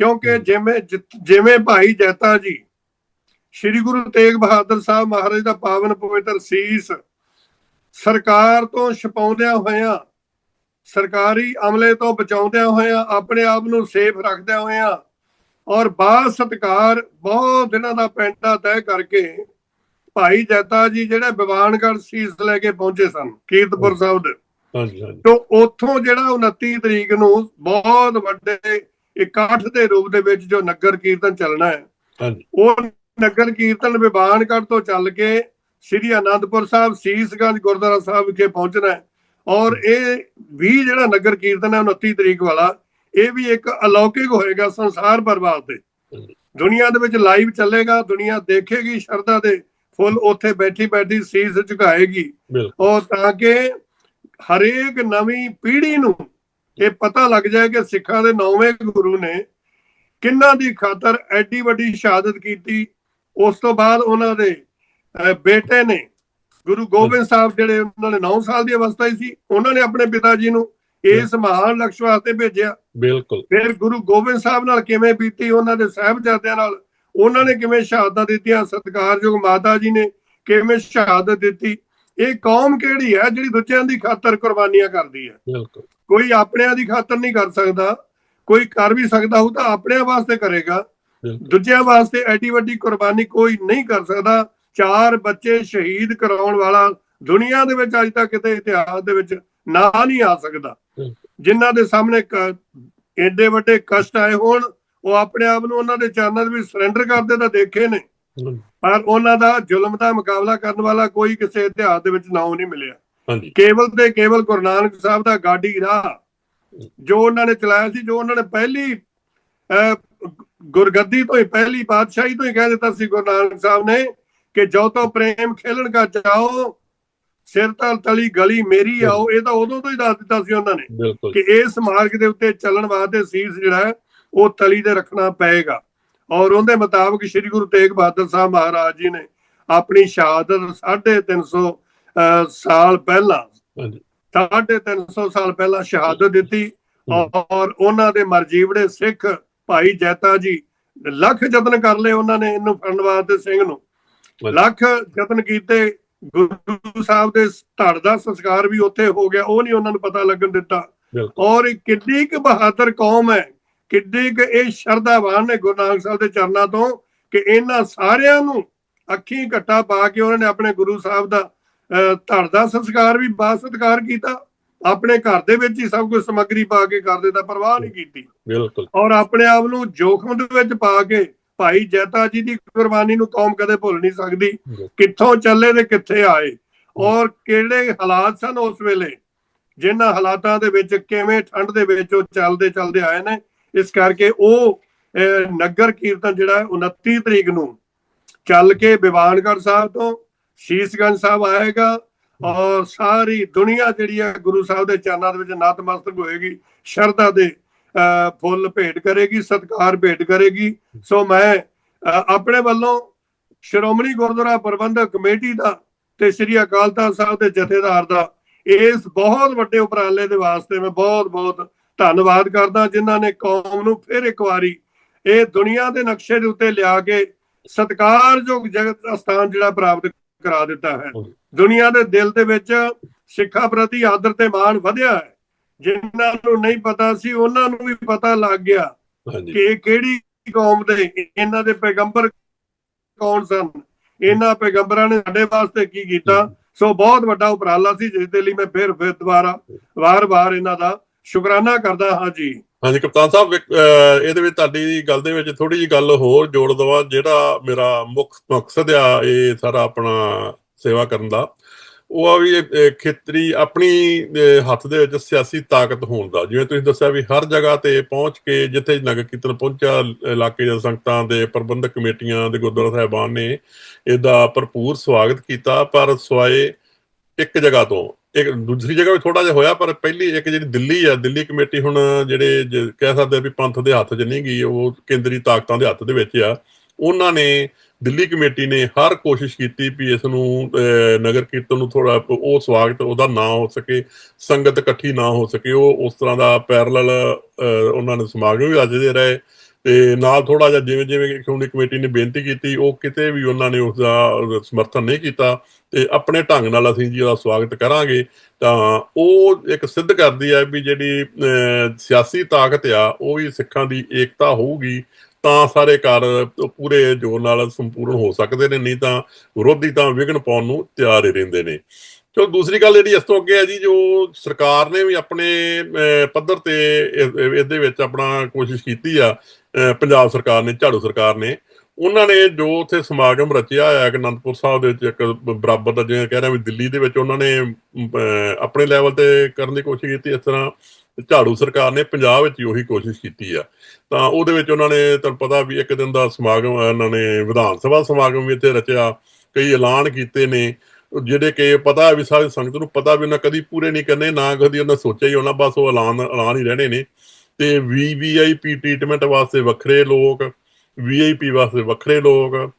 ਕਿਉਂਕਿ ਜਿਵੇਂ ਜਿਵੇਂ ਭਾਈ ਜੈਤਾ ਜੀ ਸ੍ਰੀ ਗੁਰੂ ਤੇਗ ਬਹਾਦਰ ਸਾਹਿਬ ਮਹਾਰਾਜ ਦਾ ਪਾਵਨ ਪਵਿੱਤਰ ਸੀਸ ਸਰਕਾਰ ਤੋਂ ਛਪਾਉਂਦਿਆਂ ਹੋਇਆਂ ਸਰਕਾਰੀ ਅਮਲੇ ਤੋਂ ਬਚਾਉਂਦਿਆਂ ਹੋਇਆਂ ਆਪਣੇ ਆਪ ਨੂੰ ਸੇਫ ਰੱਖਦਿਆਂ ਹੋਇਆਂ ਔਰ ਬਾਦ ਸਤਕਾਰ ਬਹੁਤ ਦਿਨਾਂ ਦਾ ਪੈਂਡਾ ਤੈਅ ਕਰਕੇ ਭਾਈ ਜੈਤਾ ਜੀ ਜਿਹੜੇ ਬਿਵਾਨਗੜ੍ਹ ਸੀਸ ਲੈ ਕੇ ਪਹੁੰਚੇ ਸਨ ਕੀਰਤਪੁਰ ਸਾਹਿਬ ਦੇ। ਹਾਂਜੀ ਹਾਂਜੀ। ਤੋਂ ਉੱਥੋਂ ਜਿਹੜਾ 29 ਤਰੀਕ ਨੂੰ ਬਹੁਤ ਵੱਡੇ ਇਕੱਠ ਦੇ ਰੂਪ ਦੇ ਵਿੱਚ ਜੋ ਨਗਰ ਕੀਰਤਨ ਚੱਲਣਾ ਹੈ ਉਹ ਨਗਰ ਕੀਰਤਨ ਵਿਵਾਨਗੜ੍ਹ ਤੋਂ ਚੱਲ ਕੇ ਸ੍ਰੀ ਅਨੰਦਪੁਰ ਸਾਹਿਬ ਸੀਸਗੰਜ ਗੁਰਦੁਆਰਾ ਸਾਹਿਬ ਵਿਖੇ ਪਹੁੰਚਣਾ ਹੈ। ਔਰ ਇਹ ਵੀ ਜਿਹੜਾ ਨਗਰ ਕੀਰਤਨ ਹੈ 29 ਤਰੀਕ ਵਾਲਾ ਇਹ ਵੀ ਇੱਕ ਅਲੌਕਿਕ ਹੋਏਗਾ ਸੰਸਾਰ ਬਰਬਾਦ ਤੇ। ਦੁਨੀਆ ਦੇ ਵਿੱਚ ਲਾਈਵ ਚੱਲੇਗਾ ਦੁਨੀਆ ਦੇਖੇਗੀ ਸ਼ਰਧਾ ਦੇ ਫੁੱਲ ਉੱਥੇ ਬੈਠੀ ਬੈਠੀ ਸੀਸ ਝੁਕਾਏਗੀ। ਉਹ ਤਾਂ ਕਿ ਹਰੇਕ ਨਵੀਂ ਪੀੜ੍ਹੀ ਨੂੰ ਇਹ ਪਤਾ ਲੱਗ ਜਾਏ ਕਿ ਸਿੱਖਾਂ ਦੇ ਨੌਵੇਂ ਗੁਰੂ ਨੇ ਕਿੰਨਾਂ ਦੀ ਖਾਤਰ ਐਡੀ ਵੱਡੀ ਸ਼ਹਾਦਤ ਕੀਤੀ। ਉਸ ਤੋਂ ਬਾਅਦ ਉਹਨਾਂ ਦੇ ਬੇਟੇ ਨੇ ਗੁਰੂ ਗੋਬਿੰਦ ਸਾਹਿਬ ਜਿਹੜੇ ਉਹਨਾਂ ਨੇ 9 ਸਾਲ ਦੀ ਅਵਸਥਾ ਹੀ ਸੀ ਉਹਨਾਂ ਨੇ ਆਪਣੇ ਪਿਤਾ ਜੀ ਨੂੰ ਇਸ ਮਹਾਨ ਲਕਸ਼ ਵਾਸਤੇ ਭੇਜਿਆ। ਬਿਲਕੁਲ। ਫਿਰ ਗੁਰੂ ਗੋਬਿੰਦ ਸਾਹਿਬ ਨਾਲ ਕਿਵੇਂ ਬੀਤੀ ਉਹਨਾਂ ਦੇ ਸਾਹਿਬਜ਼ਾਦਿਆਂ ਨਾਲ ਉਹਨਾਂ ਨੇ ਕਿਵੇਂ ਸ਼ਹਾਦਤਾਂ ਦਿੱਤੀਆਂ ਸਤਿਕਾਰਯੋਗ ਮਾਤਾ ਜੀ ਨੇ ਕਿਵੇਂ ਸ਼ਹਾਦਤ ਦਿੱਤੀ ਇਹ ਕੌਮ ਕਿਹੜੀ ਹੈ ਜਿਹੜੀ ਦੂਜਿਆਂ ਦੀ ਖਾਤਰ ਕੁਰਬਾਨੀਆਂ ਕਰਦੀ ਹੈ? ਬਿਲਕੁਲ। ਕੋਈ ਆਪਣਿਆਂ ਦੀ ਖਾਤਰ ਨਹੀਂ ਕਰ ਸਕਦਾ ਕੋਈ ਕਰ ਵੀ ਸਕਦਾ ਹੋ ਤਾਂ ਆਪਣਿਆਂ ਵਾਸਤੇ ਕਰੇਗਾ। ਦੂਜਿਆਂ ਵਾਸਤੇ ਐਡੀ ਵੱਡੀ ਕੁਰਬਾਨੀ ਕੋਈ ਨਹੀਂ ਕਰ ਸਕਦਾ। ਚਾਰ ਬੱਚੇ ਸ਼ਹੀਦ ਕਰਾਉਣ ਵਾਲਾ ਦੁਨੀਆ ਦੇ ਵਿੱਚ ਅੱਜ ਤੱਕ ਕਿਤੇ ਇਤਿਹਾਸ ਦੇ ਵਿੱਚ ਨਾਂ ਨਹੀਂ ਆ ਸਕਦਾ। ਜਿਨ੍ਹਾਂ ਦੇ ਸਾਹਮਣੇ ਐਡੇ ਵੱਡੇ ਕਸ਼ਟ ਆਏ ਹੋਣ ਉਹ ਆਪਣੇ ਆਪ ਨੂੰ ਉਹਨਾਂ ਦੇ ਚਰਨਾਂ ਦੇ ਵਿੱਚ ਸਰੈਂਡਰ ਕਰਦੇ ਤਾਂ ਦੇਖੇ ਨੇ। ਪਰ ਉਹਨਾਂ ਦਾ ਜ਼ੁਲਮ ਦਾ ਮੁਕਾਬਲਾ ਕਰਨ ਵਾਲਾ ਕੋਈ ਕਿਸੇ ਇਤਿਹਾਸ ਦੇ ਵਿੱਚ ਨਾਮ ਨਹੀਂ ਮਿਲਿਆ। ਹਾਂਜੀ। ਕੇਵਲ ਤੇ ਕੇਵਲ ਗੁਰੂ ਨਾਨਕ ਸਾਹਿਬ ਦਾ ਗਾਡੀ ਰਾਹ ਜੋ ਉਹਨਾਂ ਨੇ ਚਲਾਇਆ ਸੀ ਜੋ ਉਹਨਾਂ ਨੇ ਪਹਿਲੀ ਗੁਰਗੱਦੀ ਤੋਂ ਹੀ ਪਹਿਲੀ ਪਾਤਸ਼ਾਹੀ ਤੋਂ ਹੀ ਕਹਿ ਦਿੱਤਾ ਸੀ ਗੁਰੂ ਨਾਨਕ ਸਾਹਿਬ ਨੇ ਕਿ ਜੋ ਤੋ ਪ੍ਰੇਮ ਖੇਲਣ ਕਾ ਚਾਹੋ ਸਿਰ ਤਲ ਤਲੀ ਗਲੀ ਮੇਰੀ ਆਓ। ਇਹ ਤਾਂ ਉਦੋਂ ਤੋਂ ਹੀ ਦੱਸ ਦਿੱਤਾ ਸੀ ਉਹਨਾਂ ਨੇ ਕਿ ਇਸ ਮਾਰਗ ਦੇ ਉੱਤੇ ਚੱਲਣ ਵਾਸਤੇ ਸੀਸ ਜਿਹੜਾ ਉਹ ਤਲੀ ਤੇ ਰੱਖਣਾ ਪਏਗਾ। ਔਰ ਉਹਦੇ ਮੁਤਾਬਕ ਸ੍ਰੀ ਗੁਰੂ ਤੇਗ ਬਹਾਦਰ ਸਾਹਿਬ ਮਹਾਰਾਜ ਜੀ ਨੇ ਆਪਣੀ ਸ਼ਹਾਦਤ 350 ਅਹ, ਸਾਲ ਪਹਿਲਾਂ ਹਾਂਜੀ। 350 ਸਾਲ ਪਹਿਲਾਂ ਸ਼ਹਾਦਤ ਦਿੱਤੀ ਔਰ ਉਹਨਾਂ ਦੇ ਮਰਜੀਵੜੇ ਸਿੱਖ ਭਾਈ ਜੈਤਾ ਜੀ ਲੱਖ ਯਤਨ ਕਰ ਲਏ ਉਹਨਾਂ ਨੇ ਇਹਨੂੰ ਫੜਨ ਵਾਸਤੇ ਸਿੰਘ ਨੂੰ। ਲੱਖ ਯਤਨ ਕੀਤੇ ਗੁਰੂ ਸਾਹਿਬ ਦੇ ਧੜ ਦਾ ਸੰਸਕਾਰ ਵੀ ਉੱਥੇ ਹੋ ਗਿਆ ਉਹ ਨਹੀਂ ਉਹਨਾਂ ਨੂੰ ਪਤਾ ਲੱਗਣ ਦਿੱਤਾ। ਔਰ ਕਿੱਡੀ ਕੁ ਬਹਾਦਰ ਕੌਮ ਹੈ ਕਿੱਡੀ ਕੁ ਇਹ ਸ਼ਰਧਾਵਾਨ ਨੇ ਗੁਰੂ ਨਾਨਕ ਸਾਹਿਬ ਦੇ ਚਰਨਾਂ ਤੋਂ ਕਿ ਇਹਨਾਂ ਸਾਰਿਆਂ ਨੂੰ ਅੱਖੀਂ ਘੱਟਾ ਪਾ ਕੇ ਉਹਨਾਂ ਨੇ ਆਪਣੇ ਗੁਰੂ ਸਾਹਿਬ ਦਾ ਧੜ ਦਾ ਸੰਸਕਾਰ ਵੀ ਬਾਸਤਕਾਰ ਕੀਤਾ ਆਪਣੇ ਘਰ ਦੇ ਵਿੱਚ ਹੀ ਸਭ ਕੁਝ ਸਮੱਗਰੀ ਪਾ ਕੇ ਕਰ ਦਿੱਤਾ ਪਰਵਾਹ ਨਹੀਂ ਕੀਤੀ। ਬਿਲਕੁਲ। ਔਰ ਆਪਣੇ ਆਪ ਨੂੰ ਜੋਖਮ ਦੇ ਵਿੱਚ ਪਾ ਕੇ ਭਾਈ ਜੈਤਾ ਜੀ ਦੀ ਕੁਰਬਾਨੀ ਨੂੰ ਕੌਮ ਕਦੇ ਭੁੱਲ ਨਹੀਂ ਸਕਦੀ ਕਿੱਥੋਂ ਚੱਲੇ ਤੇ ਕਿੱਥੇ ਆਏ ਔਰ ਕਿਹੜੇ ਹਾਲਾਤ ਸਨ ਉਸ ਵੇਲੇ ਜਿਨ੍ਹਾਂ ਹਾਲਾਤਾਂ ਦੇ ਵਿੱਚ ਕਿਵੇਂ ਠੰਡ ਦੇ ਵਿੱਚ ਉਹ ਚੱਲਦੇ ਚੱਲਦੇ ਆਏ ਨੇ ਇਸ ਕਰਕੇ ਉਹ ਅਹ, ਨਗਰ ਕੀਰਤਨ ਜਿਹੜਾ ਹੈ 29 ਤਰੀਕ ਨੂੰ ਚੱਲ ਕੇ ਬਿਵਾਨਗੜ੍ਹ ਸਾਹਿਬ ਤੋਂ ਸ਼ੀਸ਼ਗੰਜ ਸਾਹਿਬ ਆਏਗਾ ਔਰ ਸਾਰੀ ਦੁਨੀਆ ਜਿਹੜੀ ਹੈ ਗੁਰੂ ਸਾਹਿਬ ਦੇ ਚਰਨਾਂ ਦੇ ਵਿੱਚ ਨਤਮਸਤਕ ਹੋਏਗੀ ਸ਼ਰਧਾ ਦੇ ਅਹ, ਫੁੱਲ ਭੇਟ ਕਰੇਗੀ ਸਤਕਾਰ ਭੇਟ ਕਰੇਗੀ। ਸੋ ਮੈਂ ਆਪਣੇ ਵੱਲੋਂ ਸ਼੍ਰੋਮਣੀ ਗੁਰਦੁਆਰਾ ਪ੍ਰਬੰਧਕ ਕਮੇਟੀ ਦਾ ਤੇ ਸ੍ਰੀ ਅਕਾਲ ਤਖਤ ਸਾਹਿਬ ਦੇ ਜਥੇਦਾਰ ਦਾ ਇਸ ਬਹੁਤ ਵੱਡੇ ਉਪਰਾਲੇ ਦੇ ਵਾਸਤੇ ਮੈਂ ਬਹੁਤ ਬਹੁਤ ਧੰਨਵਾਦ ਕਰਦਾ ਜਿਨ੍ਹਾਂ ਨੇ ਕੌਮ ਨੂੰ ਫਿਰ ਇੱਕ ਵਾਰੀ ਇਹ ਦੁਨੀਆ ਦੇ ਨਕਸ਼ੇ ਦੇ ਉੱਤੇ ਲਿਆ ਕੇ ਸਤਿਕਾਰਯੋਗ ਜਗਤ ਸਥਾਨ ਜਿਹੜਾ ਪ੍ਰਾਪਤ ਕਰਾ ਦਿੱਤਾ ਹੈ। ਦੁਨੀਆ ਦੇ ਦਿਲ ਦੇ ਵਿੱਚ ਸਿੱਖਾਂ ਪ੍ਰਤੀ ਆਦਰ ਤੇ ਮਾਣ ਵਧਿਆ ਹੈ। ਜਿਨ੍ਹਾਂ ਨੂੰ ਨਹੀਂ ਪਤਾ ਸੀ ਉਹਨਾਂ ਨੂੰ ਵੀ ਪਤਾ ਲੱਗ ਗਿਆ ਕਿ ਕਿਹੜੀ ਕੌਮ ਦੇ ਇਹਨਾਂ ਦੇ ਪੈਗੰਬਰ ਕੌਣ ਸਨ? ਇਹਨਾਂ ਪੈਗੰਬਰਾਂ ਨੇ ਸਾਡੇ ਵਾਸਤੇ ਕੀ ਕੀਤਾ? ਸੋ ਬਹੁਤ ਵੱਡਾ ਉਪਰਾਲਾ ਸੀ ਜਿਸ ਦੇ ਲਈ ਮੈਂ ਫਿਰ ਫਿਰ ਦੁਬਾਰਾ ਵਾਰ-ਵਾਰ ਇਹਨਾਂ ਦਾ ਸ਼ੁਕਰਾਨਾ ਕਰਦਾ ਹਾਂ ਜੀ। ਹਾਂਜੀ, ਕਪਤਾਨ ਸਾਹਿਬ ਇਹਦੇ ਵਿੱਚ ਤੁਹਾਡੀ ਗੱਲ ਦੇ ਵਿੱਚ ਥੋੜੀ ਜੀ ਗੱਲ ਹੋਰ ਜੋੜ ਦਵਾਂ, ਜਿਹੜਾ ਮੇਰਾ ਮੁੱਖ ਮਕਸਦ ਆ ਇਹ ਸਾਰਾ ਆਪਣਾ ਸੇਵਾ ਕਰਨ ਦਾ, ਉਹ ਆ ਵੀ ਖੇਤਰੀ ਆਪਣੀ ਹੱਥ ਦੇ ਵਿੱਚ ਸਿਆਸੀ ਤਾਕਤ ਹੋਣ ਦਾ। ਜਿਵੇਂ ਤੁਸੀਂ ਦੱਸਿਆ ਵੀ ਹਰ ਜਗ੍ਹਾ ਤੇ ਪਹੁੰਚ ਕੇ ਜਿੱਥੇ ਨਗਰ ਕੀਰਤਨ ਪਹੁੰਚਿਆ, ਇਲਾਕੇ ਦੇ ਸੰਗਤਾਂ ਦੇ ਪ੍ਰਬੰਧਕ ਕਮੇਟੀਆਂ ਦੇ ਗੁਰਦੁਆਰਾ ਸਾਹਿਬਾਨ ਨੇ, ਇਹਦਾ ਭਰਪੂਰ ਸਵਾਗਤ ਕੀਤਾ, ਪਰ ਸਵਾਏ ਇੱਕ ਜਗ੍ਹਾ ਤੋਂ ਇੱਕ ਦੂਸਰੀ ਜਗ੍ਹਾ ਵੀ ਥੋੜਾ ਜਿਹਾ ਹੋਇਆ ਪਰ ਪਹਿਲੀ ਇੱਕ ਜਿਹੜੀ ਦਿੱਲੀ ਆ ਦਿੱਲੀ ਕਮੇਟੀ ਹੁਣ ਜਿਹੜੇ ਕਹਿ ਸਕਦੇ ਆ ਵੀ ਪੰਥ ਦੇ ਹੱਥ 'ਚ ਨਹੀਂ ਗਈ ਉਹ ਕੇਂਦਰੀ ਤਾਕਤਾਂ ਦੇ ਹੱਥ ਦੇ ਵਿੱਚ ਆ। ਉਹਨਾਂ ਨੇ ਦਿੱਲੀ ਕਮੇਟੀ ਨੇ ਹਰ ਕੋਸ਼ਿਸ਼ ਕੀਤੀ ਵੀ ਇਸ ਨੂੰ ਅਹ, ਨਗਰ ਕੀਰਤਨ ਨੂੰ ਥੋੜਾ ਉਹ ਸਵਾਗਤ ਉਹਦਾ ਨਾ ਹੋ ਸਕੇ ਸੰਗਤ ਇਕੱਠੀ ਨਾ ਹੋ ਸਕੇ ਉਹ ਉਸ ਤਰ੍ਹਾਂ ਦਾ ਪੈਰਲਲ ਉਹਨਾਂ ਨੇ ਸਮਾਗਮ ਵੀ ਰੱਜਦੇ ਰਹੇ। ਤੇ ਨਾਲ ਥੋੜਾ ਜਿਹਾ ਜਿਵੇਂ ਜਿਵੇਂ ਸ਼੍ਰੋਮਣੀ ਕਮੇਟੀ ਨੇ ਬੇਨਤੀ ਕੀਤੀ ਉਹ ਕਿਤੇ ਵੀ ਉਹਨਾਂ ਨੇ ਉਸ ਦਾ ਸਮਰਥਨ ਨਹੀਂ ਕੀਤਾ ਤੇ ਆਪਣੇ ਢੰਗ ਨਾਲ ਅਸੀਂ ਜੀ ਉਹਦਾ ਸਵਾਗਤ ਕਰਾਂਗੇ ਤਾਂ ਉਹ ਇੱਕ ਸਿੱਧ ਕਰਦੀ ਹੈ ਵੀ ਜਿਹੜੀ ਅਹ, ਸਿਆਸੀ ਤਾਕਤ ਆ ਉਹ ਵੀ ਸਿੱਖਾਂ ਦੀ ਏਕਤਾ ਹੋਊਗੀ ਤਾਂ ਸਾਰੇ ਕਾਰ ਪੂਰੇ ਜੋਰ ਨਾਲ ਸੰਪੂਰਨ ਹੋ ਸਕਦੇ ਨੇ ਨਹੀਂ ਤਾਂ ਵਿਰੋਧੀ ਤਾਂ ਵਿਘਨ ਪਾਉਣ ਨੂੰ ਤਿਆਰ ਹੀ ਰਹਿੰਦੇ ਨੇ। ਚਲੋ ਦੂਸਰੀ ਗੱਲ ਜਿਹੜੀ ਇਸ ਤੋਂ ਅੱਗੇ ਹੈ ਜੀ ਜੋ ਸਰਕਾਰ ਨੇ ਵੀ ਆਪਣੇ ਪੱਧਰ ਤੇ ਇਹਦੇ ਵਿੱਚ ਆਪਣਾ ਕੋਸ਼ਿਸ਼ ਕੀਤੀ ਆ ਪੰਜਾਬ ਸਰਕਾਰ ਨੇ ਝਾੜੂ ਸਰਕਾਰ ਨੇ ਉਹਨਾਂ ਨੇ ਜੋ ਉੱਥੇ ਸਮਾਗਮ ਰਚਿਆ ਹੈ ਕਿ ਅਨੰਦਪੁਰ ਸਾਹਿਬ ਦੇ ਵਿੱਚ ਇੱਕ ਬਰਾਬਰ ਦਾ ਜਿਵੇਂ ਕਹਿ ਰਿਹਾ ਵੀ ਦਿੱਲੀ ਦੇ ਵਿੱਚ ਉਹਨਾਂ ਨੇ ਅਹ, ਆਪਣੇ ਲੈਵਲ ਤੇ ਕਰਨ ਦੀ ਕੋਸ਼ਿਸ਼ ਕੀਤੀ ਇਸ ਤਰ੍ਹਾਂ ਝਾੜੂ ਸਰਕਾਰ ਨੇ ਪੰਜਾਬ ਵਿੱਚ ਉਹੀ ਕੋਸ਼ਿਸ਼ ਕੀਤੀ ਆ। ਤਾਂ ਉਹਦੇ ਵਿੱਚ ਉਹਨਾਂ ਨੇ ਤੁਹਾਨੂੰ ਪਤਾ ਵੀ ਇੱਕ ਦਿਨ ਦਾ ਸਮਾਗਮ ਉਹਨਾਂ ਨੇ ਵਿਧਾਨ ਸਭਾ ਸਮਾਗਮ ਵੀ ਇੱਥੇ ਰਚਿਆ ਕਈ ਐਲਾਨ ਕੀਤੇ ਨੇ ਜਿਹੜੇ ਕਿ ਪਤਾ ਵੀ ਸਾਰੀ ਸੰਗਤ ਨੂੰ ਪਤਾ ਵੀ ਉਹਨਾਂ ਕਦੀ ਪੂਰੇ ਨਹੀਂ ਕਰਨੇ ਨਾ ਕਦੀ ਉਹਨਾਂ ਸੋਚਿਆ ਹੀ ਹੋਣਾ ਬਸ ਉਹ ਐਲਾਨ ਐਲਾਨ ਹੀ ਰਹਿਣੇ ਨੇ। ਤੇ ਵੀਵੀਆਈਪੀ ਟ੍ਰੀਟਮੈਂਟ ਵਾਸਤੇ ਵੱਖਰੇ ਲੋਕ ਵੀਆਈਪੀ ਵਾਸਤੇ ਵੱਖਰੇ ਲੋਕ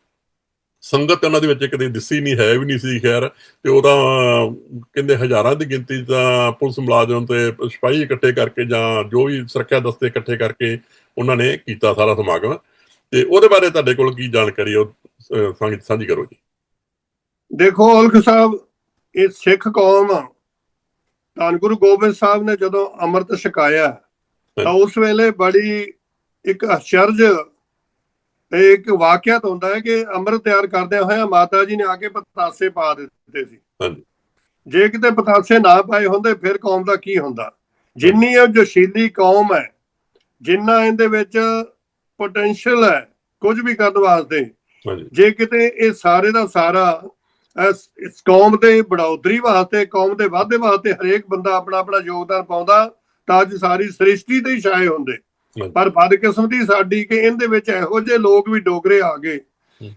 ਸੰਗਤ ਉਹਨਾਂ ਦੇ ਵਿੱਚ ਕਦੇ ਦਿਸੀ ਨਹੀਂ ਹੈ ਵੀ ਨਹੀਂ ਸੀ ਖੈਰ। ਤੇ ਉਹਦਾ ਅਹ, ਕਹਿੰਦੇ ਹਜ਼ਾਰਾਂ ਦੀ ਗਿਣਤੀ ਤਾਂ ਪੁਲਿਸ ਮੁਲਾਜ਼ਮ ਤੇ ਸਿਪਾਹੀ ਇਕੱਠੇ ਕਰਕੇ ਜਾਂ ਜੋ ਵੀ ਸੁਰੱਖਿਆ ਦਸਤੇ ਇਕੱਠੇ ਕਰਕੇ ਉਹਨਾਂ ਨੇ ਕੀਤਾ ਸਾਰਾ ਸਮਾਗਮ। ਤੇ ਉਹਦੇ ਬਾਰੇ ਤੁਹਾਡੇ ਕੋਲ ਕੀ ਜਾਣਕਾਰੀ ਉਹ ਸਾਂਝੀ ਕਰੋ ਜੀ। ਦੇਖੋ ਔਲਖ ਸਾਹਿਬ ਇਹ ਸਿੱਖ ਕੌਮ ਧੰਨ ਗੁਰੂ ਗੋਬਿੰਦ ਸਾਹਿਬ ਨੇ ਜਦੋਂ ਅੰਮ੍ਰਿਤ ਛਕਾਇਆ ਤਾਂ ਉਸ ਵੇਲੇ ਬੜੀ ਇੱਕ ਅਚਰਜ ਇੱਕ ਵਾਕਿਆ ਤਾਂ ਹੁੰਦਾ ਹੈ ਕਿ ਅੰਮ੍ਰਿਤ ਤਿਆਰ ਕਰਦਿਆਂ ਹੋਇਆ ਮਾਤਾ ਜੀ ਨੇ ਆ ਕੇ ਪਤਾਸੇ ਪਾ ਦਿੱਤੇ ਸੀ। ਹਾਂਜੀ। ਜੇ ਕਿਤੇ ਪਤਾਸੇ ਨਾ ਪਾਏ ਹੁੰਦੇ ਫਿਰ ਕੌਮ ਦਾ ਕੀ ਹੁੰਦਾ? ਜਿੰਨੀ ਇਹ ਜੋਸ਼ੀਲੀ ਕੌਮ ਹੈ ਜਿੰਨਾ ਇਹਦੇ ਵਿੱਚ ਪੋਟੈਂਸ਼ੀਅਲ ਹੈ ਕੁਝ ਵੀ ਕਰਨ ਵਾਸਤੇ ਜੇ ਕਿਤੇ ਇਹ ਸਾਰੇ ਦਾ ਸਾਰਾ ਇਸ ਕੌਮ ਦੇ ਬੜਾਉਦਰੀ ਵਾਸਤੇ ਕੌਮ ਦੇ ਵਾਧੇ ਵਾਸਤੇ ਹਰੇਕ ਬੰਦਾ ਆਪਣਾ ਆਪਣਾ ਯੋਗਦਾਨ ਪਾਉਂਦਾ ਤਾਂ ਅੱਜ ਸਾਰੀ ਸ੍ਰਿਸ਼ਟੀ ਤੇ ਹੀ ਛਾਏ ਹੁੰਦੇ। ਪਰ ਬਦਕਿਸਮਤੀ ਸਾਡੀ ਕਿ ਇਹਦੇ ਵਿੱਚ ਇਹੋ ਜਿਹੇ ਲੋਕ ਵੀ ਡੋਗਰੇ ਆ ਗਏ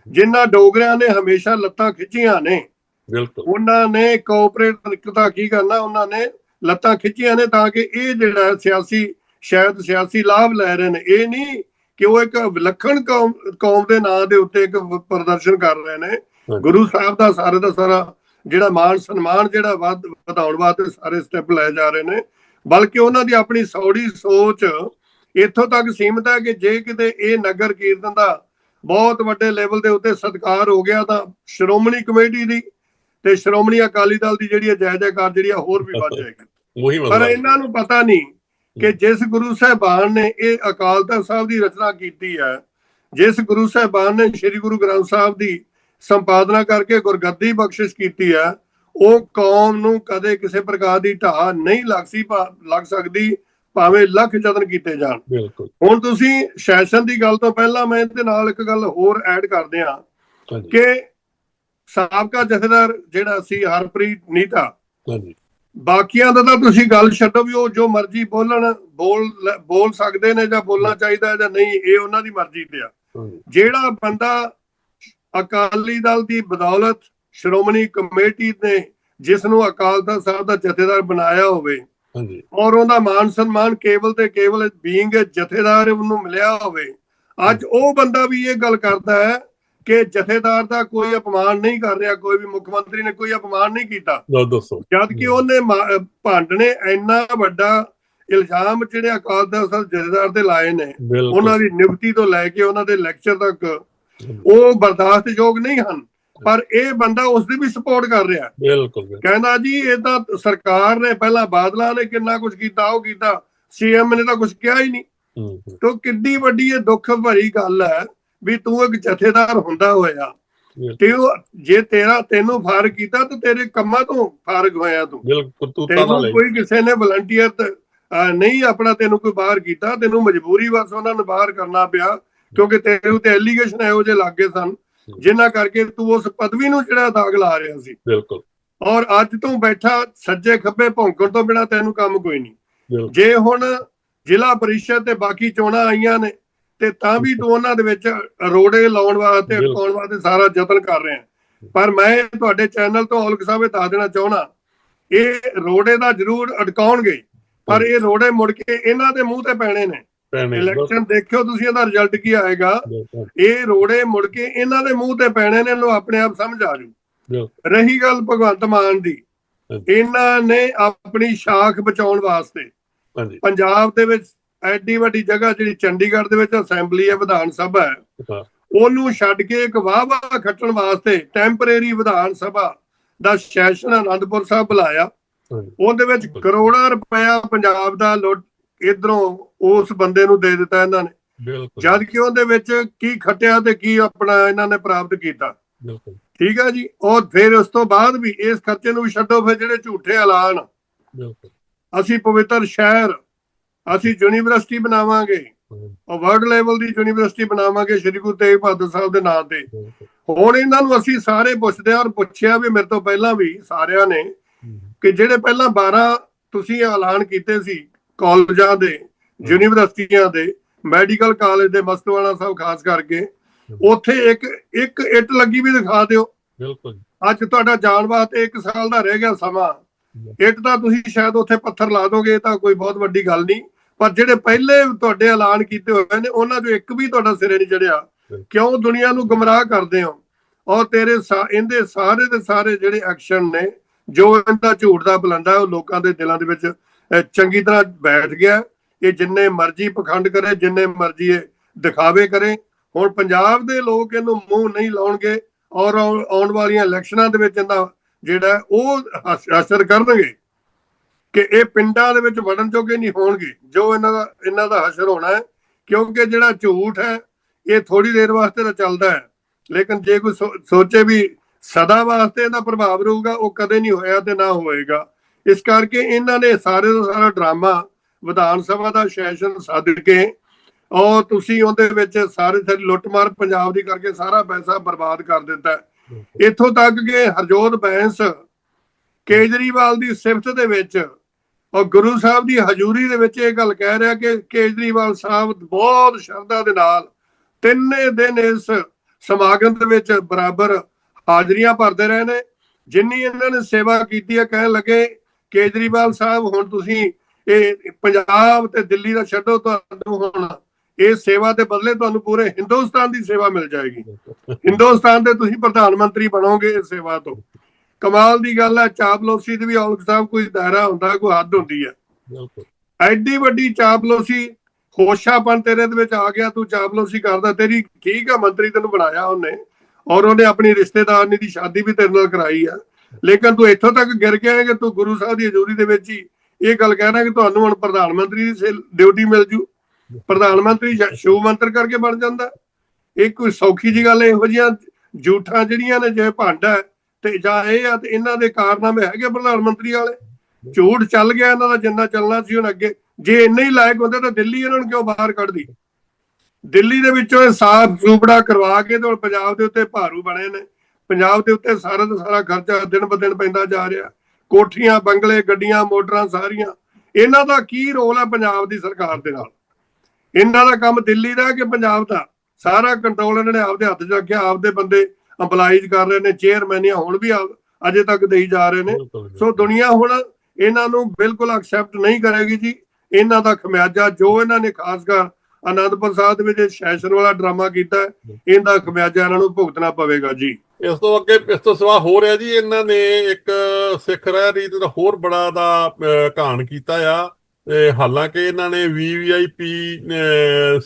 ਜਿਨ੍ਹਾਂ ਡੋਗਰਿਆਂ ਨੇ ਹਮੇਸ਼ਾ ਲੱਤਾਂ ਖਿੱਚੀਆਂ ਨੇ। ਬਿਲਕੁਲ। ਉਹਨਾਂ ਨੇ ਕੋਆਪਰੇਟ ਤਾਂ ਕੀ ਕਰਨਾ? ਉਹਨਾਂ ਨੇ ਲੱਤਾਂ ਖਿੱਚੀਆਂ ਨੇ ਤਾਂ ਕਿ ਇਹ ਜਿਹੜਾ ਸਿਆਸੀ ਸ਼ਾਇਦ ਸਿਆਸੀ ਲਾਭ ਲੈ ਰਹੇ ਨੇ। ਇਹ ਨਹੀਂ ਕਿ ਉਹ ਇੱਕ ਵਿਲੱਖਣ ਕੌਮ ਦੇ ਨਾਂ ਦੇ ਉੱਤੇ ਇੱਕ ਪ੍ਰਦਰਸ਼ਨ ਕਰ ਰਹੇ ਨੇ। ਗੁਰੂ ਸਾਹਿਬ ਦਾ ਸਾਰੇ ਦਾ ਸਾਰਾ ਜਿਹੜਾ ਮਾਨ ਸਨਮਾਨ ਜਿਹੜਾ ਵੱਧ ਵਧਾਉਣ ਵਾਸਤੇ ਸਾਰੇ ਸਟੈਪ ਲਏ ਜਾ ਰਹੇ ਨੇ ਬਲਕਿ ਉਹਨਾਂ ਦੀ ਆਪਣੀ ਸੌੜੀ ਸੋਚ ਇੱਥੋਂ ਤੱਕ ਸੀਮਤ ਹੈ ਕਿ ਜੇ ਕਿਤੇ ਇਹ ਨਗਰ ਕੀਰਤਨ ਦਾ ਬਹੁਤ ਵੱਡੇ ਲੈਵਲ ਦੇ ਉੱਤੇ ਸਤਿਕਾਰ ਹੋ ਗਿਆ ਤਾਂ ਸ਼੍ਰੋਮਣੀ ਕਮੇਟੀ ਦੀ ਤੇ ਸ਼੍ਰੋਮਣੀ ਅਕਾਲੀ ਦਲ ਦੀ ਜਿਹੜੀ ਜੈ ਜੈਕਾਰ ਜਿਹੜੀ ਹੋਰ ਵੀ ਵੱਧ ਜਾਏਗੀ। ਪਰ ਇਹਨਾਂ ਨੂੰ ਪਤਾ ਨਹੀਂ ਕਿ ਜਿਸ ਗੁਰੂ ਸਾਹਿਬਾਨ ਨੇ ਇਹ ਅਕਾਲ ਤਖਤ ਸਾਹਿਬ ਦੀ ਰਚਨਾ ਕੀਤੀ ਹੈ ਜਿਸ ਗੁਰੂ ਸਾਹਿਬਾਨ ਨੇ ਸ੍ਰੀ ਗੁਰੂ ਗ੍ਰੰਥ ਸਾਹਿਬ ਦੀ ਸੰਪਾਦਨਾ ਕਰਕੇ ਗੁਰਗੱਦੀ ਬਖਸ਼ਿਸ਼ ਕੀਤੀ ਹੈ ਉਹ ਕੌਮ ਨੂੰ ਕਦੇ ਕਿਸੇ ਪ੍ਰਕਾਰ ਦੀ ਢਾਹ ਨਹੀਂ ਲੱਗ ਸੀ ਲੱਗ ਸਕਦੀ ਭਾਵੇਂ ਲੱਖ ਯਤਨ ਕੀਤੇ ਜਾਣ। ਬਿਲਕੁਲ। ਹੁਣ ਤੁਸੀਂ ਸੈਸ਼ਨ ਦੀ ਗੱਲ ਤੋਂ ਪਹਿਲਾਂ ਮੈਂ ਇਹਦੇ ਨਾਲ ਇੱਕ ਗੱਲ ਹੋਰ ਐਡ ਕਰਦੇ ਹਾਂ ਕਿ ਸਾਬਕਾ ਜਥੇਦਾਰ ਜਿਹੜਾ ਸੀ ਹਰਪ੍ਰੀਤ ਨੀਤਾ ਹਾਂਜੀ। ਬਾਕੀਆਂ ਦਾ ਤਾਂ ਤੁਸੀਂ ਗੱਲ ਛੱਡੋ ਵੀ ਉਹ ਜੋ ਮਰਜ਼ੀ ਬੋਲਣ ਬੋਲ ਬੋਲ ਸਕਦੇ ਨੇ ਜਾਂ ਬੋਲਣਾ ਚਾਹੀਦਾ ਜਾਂ ਨਹੀਂ ਇਹ ਉਹਨਾਂ ਦੀ ਮਰਜ਼ੀ ਤੇ ਆ। ਜਿਹੜਾ ਬੰਦਾ ਅਕਾਲੀ ਦਲ ਦੀ ਬਦੌਲਤ ਸ਼੍ਰੋਮਣੀ ਕਮੇਟੀ ਨੇ ਜਿਸ ਨੂੰ ਅਕਾਲ ਤਖਤ ਸਾਹਿਬ ਦਾ ਜਥੇਦਾਰ ਬਣਾਇਆ ਹੋਵੇ ਹਾਂਜੀ। ਔਰ ਉਹਦਾ ਮਾਨ ਸਨਮਾਨ ਕੇਵਲ ਤੇ ਕੇਵਲ ਬੀਇੰਗ ਜਥੇਦਾਰ ਉਹਨੂੰ ਮਿਲਿਆ ਹੋਵੇ ਅੱਜ ਉਹ ਬੰਦਾ ਵੀ ਇਹ ਗੱਲ ਕਰਦਾ ਹੈ ਕਿ ਜਥੇਦਾਰ ਦਾ ਕੋਈ ਅਪਮਾਨ ਨਹੀਂ ਕਰ ਰਿਹਾ ਕੋਈ ਵੀ ਮੁੱਖ ਮੰਤਰੀ ਨੇ ਕੋਈ ਅਪਮਾਨ ਨਹੀਂ ਕੀਤਾ। ਦੱਸੋ। ਜਦ ਕਿ ਉਹਨੇ ਭੰਡ ਨੇ ਇੰਨਾ ਵੱਡਾ ਇਲਜ਼ਾਮ ਜਿਹੜੇ ਅਕਾਲ ਤਖਤ ਸਾਹਿਬ ਜਥੇਦਾਰ ਤੇ ਲਾਏ ਨੇ ਉਹਨਾਂ ਦੀ ਨਿਯੁਕਤੀ ਤੋਂ ਲੈ ਕੇ ਉਹਨਾਂ ਦੇ ਲੈਕਚਰ ਤੱਕ ਉਹ ਬਰਦਾਸ਼ਤਯੋਗ ਨਹੀਂ ਹਨ ਪਰ ਇਹ ਬੰਦਾ ਉਸ ਦੀ ਵੀ ਸਪੋਰਟ ਕਰ ਰਿਹਾ। ਬਿਲਕੁਲ। ਕਹਿੰਦਾ ਜੀ ਇਹ ਤਾਂ ਸਰਕਾਰ ਨੇ ਪਹਿਲਾਂ ਬਾਦਲਾਂ ਨੇ ਕਿੰਨਾ ਕੁਝ ਕੀਤਾ ਉਹ ਕੀਤਾ। ਸੀਐਮ ਨੇ ਤਾਂ ਕੁਝ ਕਿਹਾ ਹੀ ਨਹੀਂ। ਤੋ ਕਿੱਡੀ ਵੱਡੀ ਇਹ ਦੁੱਖ ਭਰੀ ਗੱਲ ਹੈ ਵੀ ਤੂੰ ਇੱਕ ਜਥੇਦਾਰ ਹੁੰਦਾ ਹੋਇਆ ਤੇ ਉਹ ਜੇ ਤੇਰਾ ਤੈਨੂੰ ਫਾਰਗ ਕੀਤਾ ਤਾਂ ਤੇਰੇ ਕੰਮਾਂ ਤੋਂ ਫਾਰਗ ਹੋਇਆ ਤੂੰ। ਬਿਲਕੁਲ ਤੂੰ ਤਾਂ ਕੋਈ ਕਿਸੇ ਨੇ ਵਲੰਟੀਅਰ ਨਹੀਂ ਆਪਣਾ ਤੈਨੂੰ ਕੋਈ ਬਾਹਰ ਕੀਤਾ ਤੈਨੂੰ ਮਜਬੂਰੀ ਵਸ ਉਹਨਾਂ ਨੂੰ ਬਾਹਰ ਕਰਨਾ ਪਿਆ। ਕਿਉਂਕਿ ਤੇਰੇ ਉੱਤੇ ਐਲੀਗੇਸ਼ਨ ਇਹੋ ਜਿਹੇ ਲੱਗੇ ਸਨ ਜਿਨ੍ਹਾਂ ਕਰਕੇ ਤੂੰ ਉਸ ਪਦਵੀ ਨੂੰ ਜਿਹੜਾ ਦਾਗ ਲਾ ਰਿਹਾ ਸੀ। ਬਿਲਕੁਲ। ਔਰ ਅੱਜ ਤੂੰ ਬੈਠਾ ਸੱਜੇ ਖੱਬੇ ਭੌਂਕਣ ਤੋਂ ਬਿਨਾ ਤੈਨੂੰ ਕੰਮ ਕੋਈ ਨਹੀਂ। ਜੇ ਹੁਣ ਜ਼ਿਲ੍ਹਾ ਪਰਿਸ਼ਦ ਤੇ ਬਾਕੀ ਚੋਣਾਂ ਆਈਆਂ ਨੇ ਤੇ ਤਾਂ ਵੀ ਤੂੰ ਉਹਨਾਂ ਦੇ ਵਿੱਚ ਰੋੜੇ ਲਾਉਣ ਵਾਸਤੇ। ਅਟਕਾਉਣ ਵਾਸਤੇ ਸਾਰਾ ਯਤਨ ਕਰ ਰਿਹਾ। ਪਰ ਮੈਂ ਤੁਹਾਡੇ ਚੈਨਲ ਤੋਂ ਔਲਖ ਸਾਹਿਬ ਦੱਸ ਦੇਣਾ ਚਾਹਣਾ ਇਹ ਰੋੜੇ ਦਾ ਜ਼ਰੂਰ ਅਟਕਾਉਣਗੇ ਪਰ ਇਹ ਰੋੜੇ ਮੁੜ ਕੇ ਇਹਨਾਂ ਦੇ ਮੂੰਹ ਤੇ ਪੈਣੇ ਨੇ। ਪੈਣੇ ਇਲੈਕਸ਼ਨ ਦੇਖਿਓ ਤੁਸੀਂ ਇਹਦਾ ਰਿਜ਼ਲਟ ਕੀ ਆਏਗਾ। ਇਹ ਰੋੜੇ ਮੁੜ ਕੇ ਇਹਨਾਂ ਦੇ ਮੂੰਹ ਤੇ ਪੈਣੇ ਨੇ ਇਹਨੂੰ ਆਪਣੇ ਆਪ ਸਮਝ ਆ ਜੂ। ਰਹੀ ਗੱਲ ਭਗਵੰਤ ਮਾਨ ਦੀ। ਇਹਨਾਂ ਨੇ ਆਪਣੀ ਸ਼ਾਖ ਬਚਾਉਣ ਵਾਸਤੇ ਪੰਜਾਬ ਦੇ ਵਿੱਚ ਐਡੀ ਵੱਡੀ ਜਗ੍ਹਾ ਜਿਹੜੀ ਚੰਡੀਗੜ੍ਹ ਦੇ ਵਿੱਚ ਅਸੈਂਬਲੀ ਹੈ ਵਿਧਾਨ ਸਭਾ ਹੈ ਉਹਨੂੰ ਛੱਡ ਕੇ ਇੱਕ ਵਾਹਵਾ ਖੱਟਣ ਵਾਸਤੇ ਟੈਂਪਰੇਰੀ ਵਿਧਾਨ ਸਭਾ ਦਾ ਸੈਸ਼ਨ ਆਨੰਦਪੁਰ ਸਾਹਿਬ ਬੁਲਾਇਆ। ਉਹਦੇ ਵਿੱਚ ਕਰੋੜਾਂ ਰੁਪਇਆ ਪੰਜਾਬ ਦਾ ਲੁੱਟ ਇਧਰੋਂ ਉਸ ਬੰਦੇ ਨੂੰ ਦੇ ਦਿੱਤਾ ਇਹਨਾਂ ਨੇ। ਬਿਲਕੁਲ। ਜਦ ਕਿ ਉਹਦੇ ਵਿੱਚ ਕੀ ਖੱਟਿਆ ਤੇ ਕੀ ਆਪਣਾ ਇਹਨਾਂ ਨੇ ਪ੍ਰਾਪਤ ਕੀਤਾ। ਬਿਲਕੁਲ। ਠੀਕ ਹੈ ਜੀ? ਔਰ ਫਿਰ ਉਸ ਤੋਂ ਬਾਅਦ ਵੀ ਇਸ ਖਰਚੇ ਨੂੰ ਵੀ ਛੱਡੋ ਫਿਰ ਜਿਹੜੇ ਝੂਠੇ ਐਲਾਨ। ਬਿਲਕੁਲ। ਅਸੀਂ ਪਵਿੱਤਰ ਸ਼ਹਿਰ ਅਸੀਂ ਯੂਨੀਵਰਸਿਟੀ ਬਣਾਵਾਂਗੇ। ਉਹ ਵਰਲਡ ਲੈਵਲ ਦੀ ਯੂਨੀਵਰਸਿਟੀ ਬਣਾਵਾਂਗੇ ਸ਼੍ਰੀ ਗੁਰੂ ਤੇਗ ਬਹਾਦਰ ਸਾਹਿਬ ਦੇ ਨਾਂ ਤੇ। ਹੁਣ ਇਹਨਾਂ ਨੂੰ ਅਸੀਂ ਸਾਰੇ ਪੁੱਛਦੇ ਹਾਂ ਔਰ ਪੁੱਛਿਆ ਵੀ ਮੇਰੇ ਤੋਂ ਪਹਿਲਾਂ ਵੀ ਸਾਰਿਆਂ ਨੇ ਕਿ ਜਿਹੜੇ ਪਹਿਲਾਂ 12 ਤੁਸੀਂ ਐਲਾਨ ਕੀਤੇ ਸੀ ਕਾਲਜਾਂ ਦੇ ਯੂਨੀਵਰਸਿਟੀਆਂ ਦੇ ਮੈਡੀਕਲ ਕਾਲਜ ਦੇ ਮਸਤਵਾਲਾ ਸਾਹਿਬ ਖਾਸ ਕਰਕੇ ਉੱਥੇ ਇੱਕ ਇੱਕ ਇੱਟ ਲੱਗੀ ਵੀ ਦਿਖਾ ਦਿਓ। ਬਿਲਕੁਲ। ਅੱਜ ਤੁਹਾਡਾ ਜਾਣ ਵਾਸਤੇ 1 ਸਾਲ ਦਾ ਰਹਿ ਗਿਆ ਸਮਾਂ। ਇੱਟ ਤਾਂ ਤੁਸੀਂ ਸ਼ਾਇਦ ਉੱਥੇ ਪੱਥਰ ਲਾ ਦੋਗੇ ਤਾਂ ਕੋਈ ਬਹੁਤ ਵੱਡੀ ਗੱਲ ਨਹੀਂ। ਪਰ ਜਿਹੜੇ ਪਹਿਲੇ ਤੁਹਾਡੇ ਐਲਾਨ ਕੀਤੇ ਹੋਏ ਨੇ ਉਹਨਾਂ ਚੋਂ ਇੱਕ ਵੀ ਤੁਹਾਡਾ ਸਿਰੇ ਨਹੀਂ ਚੜਿਆ। ਕਿਉਂ? ਦੁਨੀਆ ਨੂੰ ਗੁੰਮਰਾਹ ਕਰਦੇ ਹੋ। ਔਰ ਤੇਰੇ ਇਹਦੇ ਸਾਰੇ ਦੇ ਸਾਰੇ ਜਿਹੜੇ ਐਕਸ਼ਨ ਨੇ ਜੋ ਇਹਦਾ ਝੂਠ ਦਾ ਬਲੰਦਾ ਉਹ ਲੋਕਾਂ ਦੇ ਦਿਲਾਂ ਦੇ ਵਿੱਚ ਚੰਗੀ ਤਰ੍ਹਾਂ ਬੈਠ ਗਿਆ, ਇਹ ਜਿੰਨੇ ਮਰਜ਼ੀ ਪਖੰਡ ਕਰੇ, ਜਿੰਨੇ ਮਰਜ਼ੀ ਇਹ ਦਿਖਾਵੇ ਕਰੇ। ਹੁਣ ਪੰਜਾਬ ਦੇ ਲੋਕ ਇਹਨੂੰ ਮੂੰਹ ਨਹੀਂ ਲਾਉਣਗੇ ਔਰ ਆਉਣ ਵਾਲੀਆਂ ਇਲੈਕਸ਼ਨਾਂ ਦੇ ਵਿੱਚ ਇਹਦਾ ਜਿਹੜਾ ਉਹ ਅਸਰ ਕਰਨਗੇ ਕਿ ਇਹ ਪਿੰਡਾਂ ਦੇ ਵਿੱਚ ਵੜਨ ਜੋਗੇ ਨਹੀਂ ਹੋਣਗੇ। ਜੋ ਇਹਨਾਂ ਦਾ ਇਹਨਾਂ ਦਾ ਹਸ਼ਰ ਹੋਣਾ ਹੈ, ਕਿਉਂਕਿ ਜਿਹੜਾ ਝੂਠ ਹੈ, ਇਹ ਥੋੜੀ ਦੇਰ ਵਾਸਤੇ ਤਾਂ ਚੱਲਦਾ ਹੈ। ਲੇਕਿਨ ਜੇ ਕੋਈ ਸੋ- ਸੋਚੇ ਵੀ ਸਦਾ ਵਾਸਤੇ ਇਹਦਾ ਪ੍ਰਭਾਵ ਰਹੂਗਾ, ਉਹ ਕਦੇ ਨਹੀਂ ਹੋਇਆ ਤੇ ਨਾ ਹੋਏਗਾ। ਇਸ ਕਰਕੇ ਇਹਨਾਂ ਨੇ ਸਾਰੇ ਦਾ ਸਾਰਾ ਡਰਾਮਾ ਵਿਧਾਨ ਸਭਾ ਦਾ ਸੈਸ਼ਨ ਸੱਦ ਕੇ ਔਰ ਤੁਸੀਂ ਉਹਦੇ ਵਿੱਚ ਸਾਰੇ ਸਾਰੇ ਲੁੱਟਮਾਰ ਪੰਜਾਬ ਦੀ ਕਰਕੇ ਸਾਰਾ ਪੈਸਾ ਬਰਬਾਦ ਕਰ ਦਿੱਤਾ। ਇੱਥੋਂ ਤੱਕ ਕਿ ਹਰਜੋਤ ਬੈਂਸ ਕੇਜਰੀਵਾਲ ਦੀ ਸਿਫਤ ਦੇ ਵਿੱਚ ਔਰ ਗੁਰੂ ਸਾਹਿਬ ਦੀ ਹਜ਼ੂਰੀ ਦੇ ਵਿੱਚ ਇਹ ਗੱਲ ਕਹਿ ਰਿਹਾ ਕਿ ਕੇਜਰੀਵਾਲ ਸਾਹਿਬ ਬਹੁਤ ਸ਼ਰਧਾ ਦੇ ਨਾਲ ਤਿੰਨੇ ਦਿਨ ਇਸ ਸਮਾਗਮ ਦੇ ਵਿੱਚ ਬਰਾਬਰ ਹਾਜ਼ਰੀਆਂ ਭਰਦੇ ਰਹੇ ਨੇ। ਜਿੰਨੀ ਇਹਨਾਂ ਨੇ ਸੇਵਾ ਕੀਤੀ ਹੈ, ਕਹਿਣ ਲੱਗੇ ਕੇਜਰੀਵਾਲ ਸਾਹਿਬ ਹੁਣ ਤੁਸੀਂ ਇਹ ਪੰਜਾਬ ਤੇ ਦਿੱਲੀ ਦਾ ਛੱਡੋ ਤੁਹਾਨੂੰ ਹੁਣ ਇਹ ਸੇਵਾ ਦੇ ਬਦਲੇ ਤੁਹਾਨੂੰ ਪੂਰੇ ਹਿੰਦੁਸਤਾਨ ਦੀ ਸੇਵਾ ਮਿਲ ਜਾਏਗੀ। ਹਿੰਦੁਸਤਾਨ ਦੇ ਤੁਸੀਂ ਪ੍ਰਧਾਨ ਮੰਤਰੀ ਬਣੋਗੇ ਇਸ ਸੇਵਾ ਤੋਂ। ਕਮਾਲ ਦੀ ਗੱਲ ਹੈ ਚਾਪਲੋਸੀ ਦੀ ਵੀ ਔਲਖ ਸਾਹਿਬ ਕੋਈ ਦਾਇਰਾ ਹੁੰਦਾ ਕੋਈ ਹੱਦ ਹੁੰਦੀ ਹੈ। ਬਿਲਕੁਲ। ਐਡੀ ਵੱਡੀ ਚਾਪਲੋਸੀ ਖੋਸ਼ਾਪਨ ਤੇਰੇ ਦੇ ਵਿੱਚ ਆ ਗਿਆ ਤੂੰ ਚਾਪਲੂਸੀ ਕਰਦਾ ਤੇਰੀ ਠੀਕ ਆ ਮੰਤਰੀ ਤੈਨੂੰ ਬਣਾਇਆ ਉਹਨੇ। ਔਰ ਉਹਨੇ ਆਪਣੀ ਰਿਸ਼ਤੇਦਾਰਨੀ ਦੀ ਸ਼ਾਦੀ ਵੀ ਤੇਰੇ ਨਾਲ ਕਰਾਈ ਆ। ਲੇਕਿਨ ਤੂੰ ਇੱਥੋਂ ਤੱਕ ਗਿਰ ਗਿਆ ਹੈ ਕਿ ਤੂੰ ਗੁਰੂ ਸਾਹਿਬ ਦੀ ਹਜ਼ੂਰੀ ਦੇ ਵਿੱਚ ਹੀ ਇਹ ਗੱਲ ਕਹਿਣਾ ਕਿ ਤੁਹਾਨੂੰ ਹੁਣ ਪ੍ਰਧਾਨ ਮੰਤਰੀ ਦੀ ਡਿਊਟੀ ਮਿਲ ਜੂ। ਪ੍ਰਧਾਨ ਮੰਤਰੀ ਸ਼- ਮੰਤਰ ਕਰਕੇ ਬਣ ਜਾਂਦਾ। ਇਹ ਕੋਈ ਸੌਖੀ ਜੀ ਗੱਲ ਇਹੋ ਜਿਹੀਆਂ ਝੂਠਾਂ ਜਿਹੜੀਆਂ ਨੇ ਜੇ ਭੰਡ ਹੈ ਤੇ ਜਾਂ ਇਹ ਆ ਤੇ ਇਹਨਾਂ ਦੇ ਕਾਰਨਾਮੇ ਹੈਗੇ ਪ੍ਰਧਾਨ ਮੰਤਰੀ ਵਾਲੇ। ਝੂਠ ਚੱਲ ਗਿਆ ਇਹਨਾਂ ਦਾ, ਜਿੰਨਾ ਚੱਲਣਾ ਸੀ ਹੁਣ ਅੱਗੇ। ਜੇ ਇੰਨੇ ਹੀ ਲਾਇਕ ਹੁੰਦੇ ਤਾਂ ਦਿੱਲੀ ਇਹਨਾਂ ਨੂੰ ਕਿਉਂ ਬਾਹਰ ਕੱਢਦੀ? ਦਿੱਲੀ ਦੇ ਵਿੱਚੋਂ ਇਹ ਸਾਫ਼ ਸੂਬੜਾ ਕਰਵਾ ਕੇ ਤੇ ਹੁਣ ਪੰਜਾਬ ਦੇ ਉੱਤੇ ਭਾਰੂ ਬਣੇ ਨੇ। ਪੰਜਾਬ ਦੇ ਉੱਤੇ ਸਾਰਾ ਦਾ ਸਾਰਾ ਖਰਚਾ ਦਿਨ ਬ ਦਿਨ ਪੈਂਦਾ ਜਾ ਰਿਹਾ। ਕੋਠੀਆਂ ਬੰਗਲੇ ਗੱਡੀਆਂ ਮੋਟਰਾਂ ਸਾਰੀਆਂ। ਇਹਨਾਂ ਦਾ ਕੀ ਰੋਲ ਹੈ ਪੰਜਾਬ ਦੀ ਸਰਕਾਰ ਦੇ ਨਾਲ? ਇਹਨਾਂ ਦਾ ਕੰਮ ਦਿੱਲੀ ਦਾ ਕਿ ਪੰਜਾਬ ਦਾ? ਸਾਰਾ ਕੰਟਰੋਲ ਇਹਨਾਂ ਨੇ ਆਪਦੇ ਹੱਥ 'ਚ ਰੱਖਿਆ ਆਪਦੇ ਬੰਦੇ ਅੰਪਲਾਈਜ਼ ਕਰ ਰਹੇ ਨੇ ਚੇਅਰਮੈਨੀਆਂ ਹੁਣ ਵੀ ਅਜੇ ਤੱਕ ਦੇਈ ਜਾ ਰਹੇ ਨੇ। ਜੀ। ਸੋ ਦੁਨੀਆ ਹੁਣ ਇਹਨਾਂ ਨੂੰ ਬਿਲਕੁਲ ਐਕਸੈਪਟ ਨਹੀਂ ਕਰੇਗੀ ਜੀ। ਇਹਨਾਂ ਦਾ ਖਮਿਆਜਾ ਜੋ ਇਹਨਾਂ ਨੇ ਖਾਸ ਕਰ ਆਨੰਦਪੁਰ ਸਾਹਿਬ ਦੇ ਵਿੱਚ ਸੈਸ਼ਨ ਵਾਲਾ ਡਰਾਮਾ ਕੀਤਾ ਹੈ, ਇਹਦਾ ਖਮਿਆਜਾ ਇਹਨਾਂ ਨੂੰ ਭੁਗਤਣਾ ਪਵੇਗਾ ਜੀ। ਇਸ ਤੋਂ ਅੱਗੇ ਇਸ ਤੋਂ ਸਿਵਾ ਹੋ ਰਿਹਾ ਜੀ ਇਹਨਾਂ ਨੇ ਇੱਕ ਸਿੱਖ ਰਹਿ ਰੀਤ ਦਾ ਹੋਰ ਬੜਾ ਦਾ ਘਾਣ ਕੀਤਾ ਆ। ਤੇ ਹਾਲਾਂਕਿ ਇਹਨਾਂ ਨੇ ਵੀਵੀਆਈਪੀ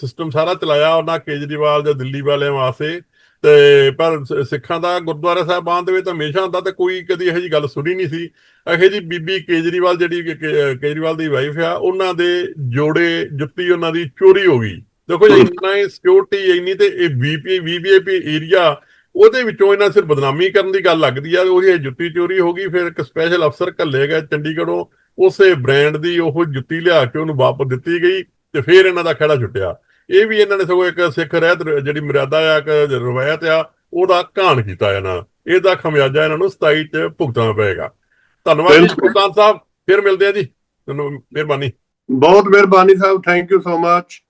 ਸਿਸਟਮ ਸਾਰਾ ਚਲਾਇਆ ਉਹਨਾਂ ਕੇਜਰੀਵਾਲ ਜਾਂ ਦਿੱਲੀ ਵਾਲਿਆਂ ਵਾਸਤੇ। ਤੇ ਪਰ ਸਿੱਖਾਂ ਦਾ ਗੁਰਦੁਆਰਾ ਸਾਹਿਬਾਨ ਦੇ ਵਿੱਚ ਤਾਂ ਹਮੇਸ਼ਾ ਹੁੰਦਾ ਤੇ ਕੋਈ ਕਦੀ ਇਹੋ ਜੀ ਗੱਲ ਸੁਣੀ ਨਹੀਂ ਸੀ। ਅਖੇ ਜੀ ਬੀਬੀ ਕੇਜਰੀਵਾਲ ਜਿਹੜੀ ਕੇਜਰੀਵਾਲ ਦੀ ਵਾਈਫ ਆ ਉਹਨਾਂ ਦੇ ਜੋੜੇ ਜੁੱਤੀ ਉਹਨਾਂ ਦੀ ਚੋਰੀ ਹੋ ਗਈ। ਦੇਖੋ ਜੀ ਇੰਨਾ ਹੀ ਸਿਕਿਉਰਿਟੀ ਇੰਨੀ ਤੇ ਇਹ ਵੀਪੀ ਵੀਵੀਆਈਪੀ ਏਰੀਆ ਉਹਦੇ ਵਿੱਚੋਂ ਇਹਨਾਂ ਸਿਰ ਬਦਨਾਮੀ ਕਰਨ ਦੀ ਗੱਲ ਲੱਗਦੀ ਆ ਉਹਦੀ ਜੁੱਤੀ ਚੋਰੀ ਹੋ ਗਈ ਫਿਰ ਇੱਕ ਸਪੈਸ਼ਲ ਅਫਸਰ ਘੱਲੇਗਾ ਚੰਡੀਗੜ੍ਹੋਂ ਉਸੇ ਬ੍ਰਾਂਡ ਦੀ ਉਹ ਜੁੱਤੀ ਲਿਆ ਕੇ ਉਹਨੂੰ ਵਾਪਸ ਦਿੱਤੀ ਗਈ ਤੇ ਫਿਰ ਇਹਨਾਂ ਦਾ ਖੜਾ ਛੁੱਟਿਆ। ਇਹ ਵੀ ਇਹਨਾਂ ਨੇ ਸਗੋਂ ਇੱਕ ਸਿੱਖ ਰਹਿਤ ਜਿਹੜੀ ਮਰਿਆਦਾ ਆ ਇੱਕ ਰਵਾਇਤ ਆ ਉਹਦਾ ਘਾਣ ਕੀਤਾ ਇਹਨਾਂ ਇਹਦਾ ਖਮਿਆਜਾ ਇਹਨਾਂ ਨੂੰ 27 ਚ ਭੁਗਤਣਾ ਪਏਗਾ। ਧੰਨਵਾਦ ਜੀ। ਸੁਲਤਾਨ ਸਾਹਿਬ ਫਿਰ ਮਿਲਦੇ ਆ ਜੀ। ਤੁਹਾਨੂੰ ਮਿਹਰਬਾਨੀ। ਬਹੁਤ ਮਿਹਰਬਾਨੀ ਸਾਹਿਬ ਥੈਂਕ ਯੂ ਸੋ ਮਚ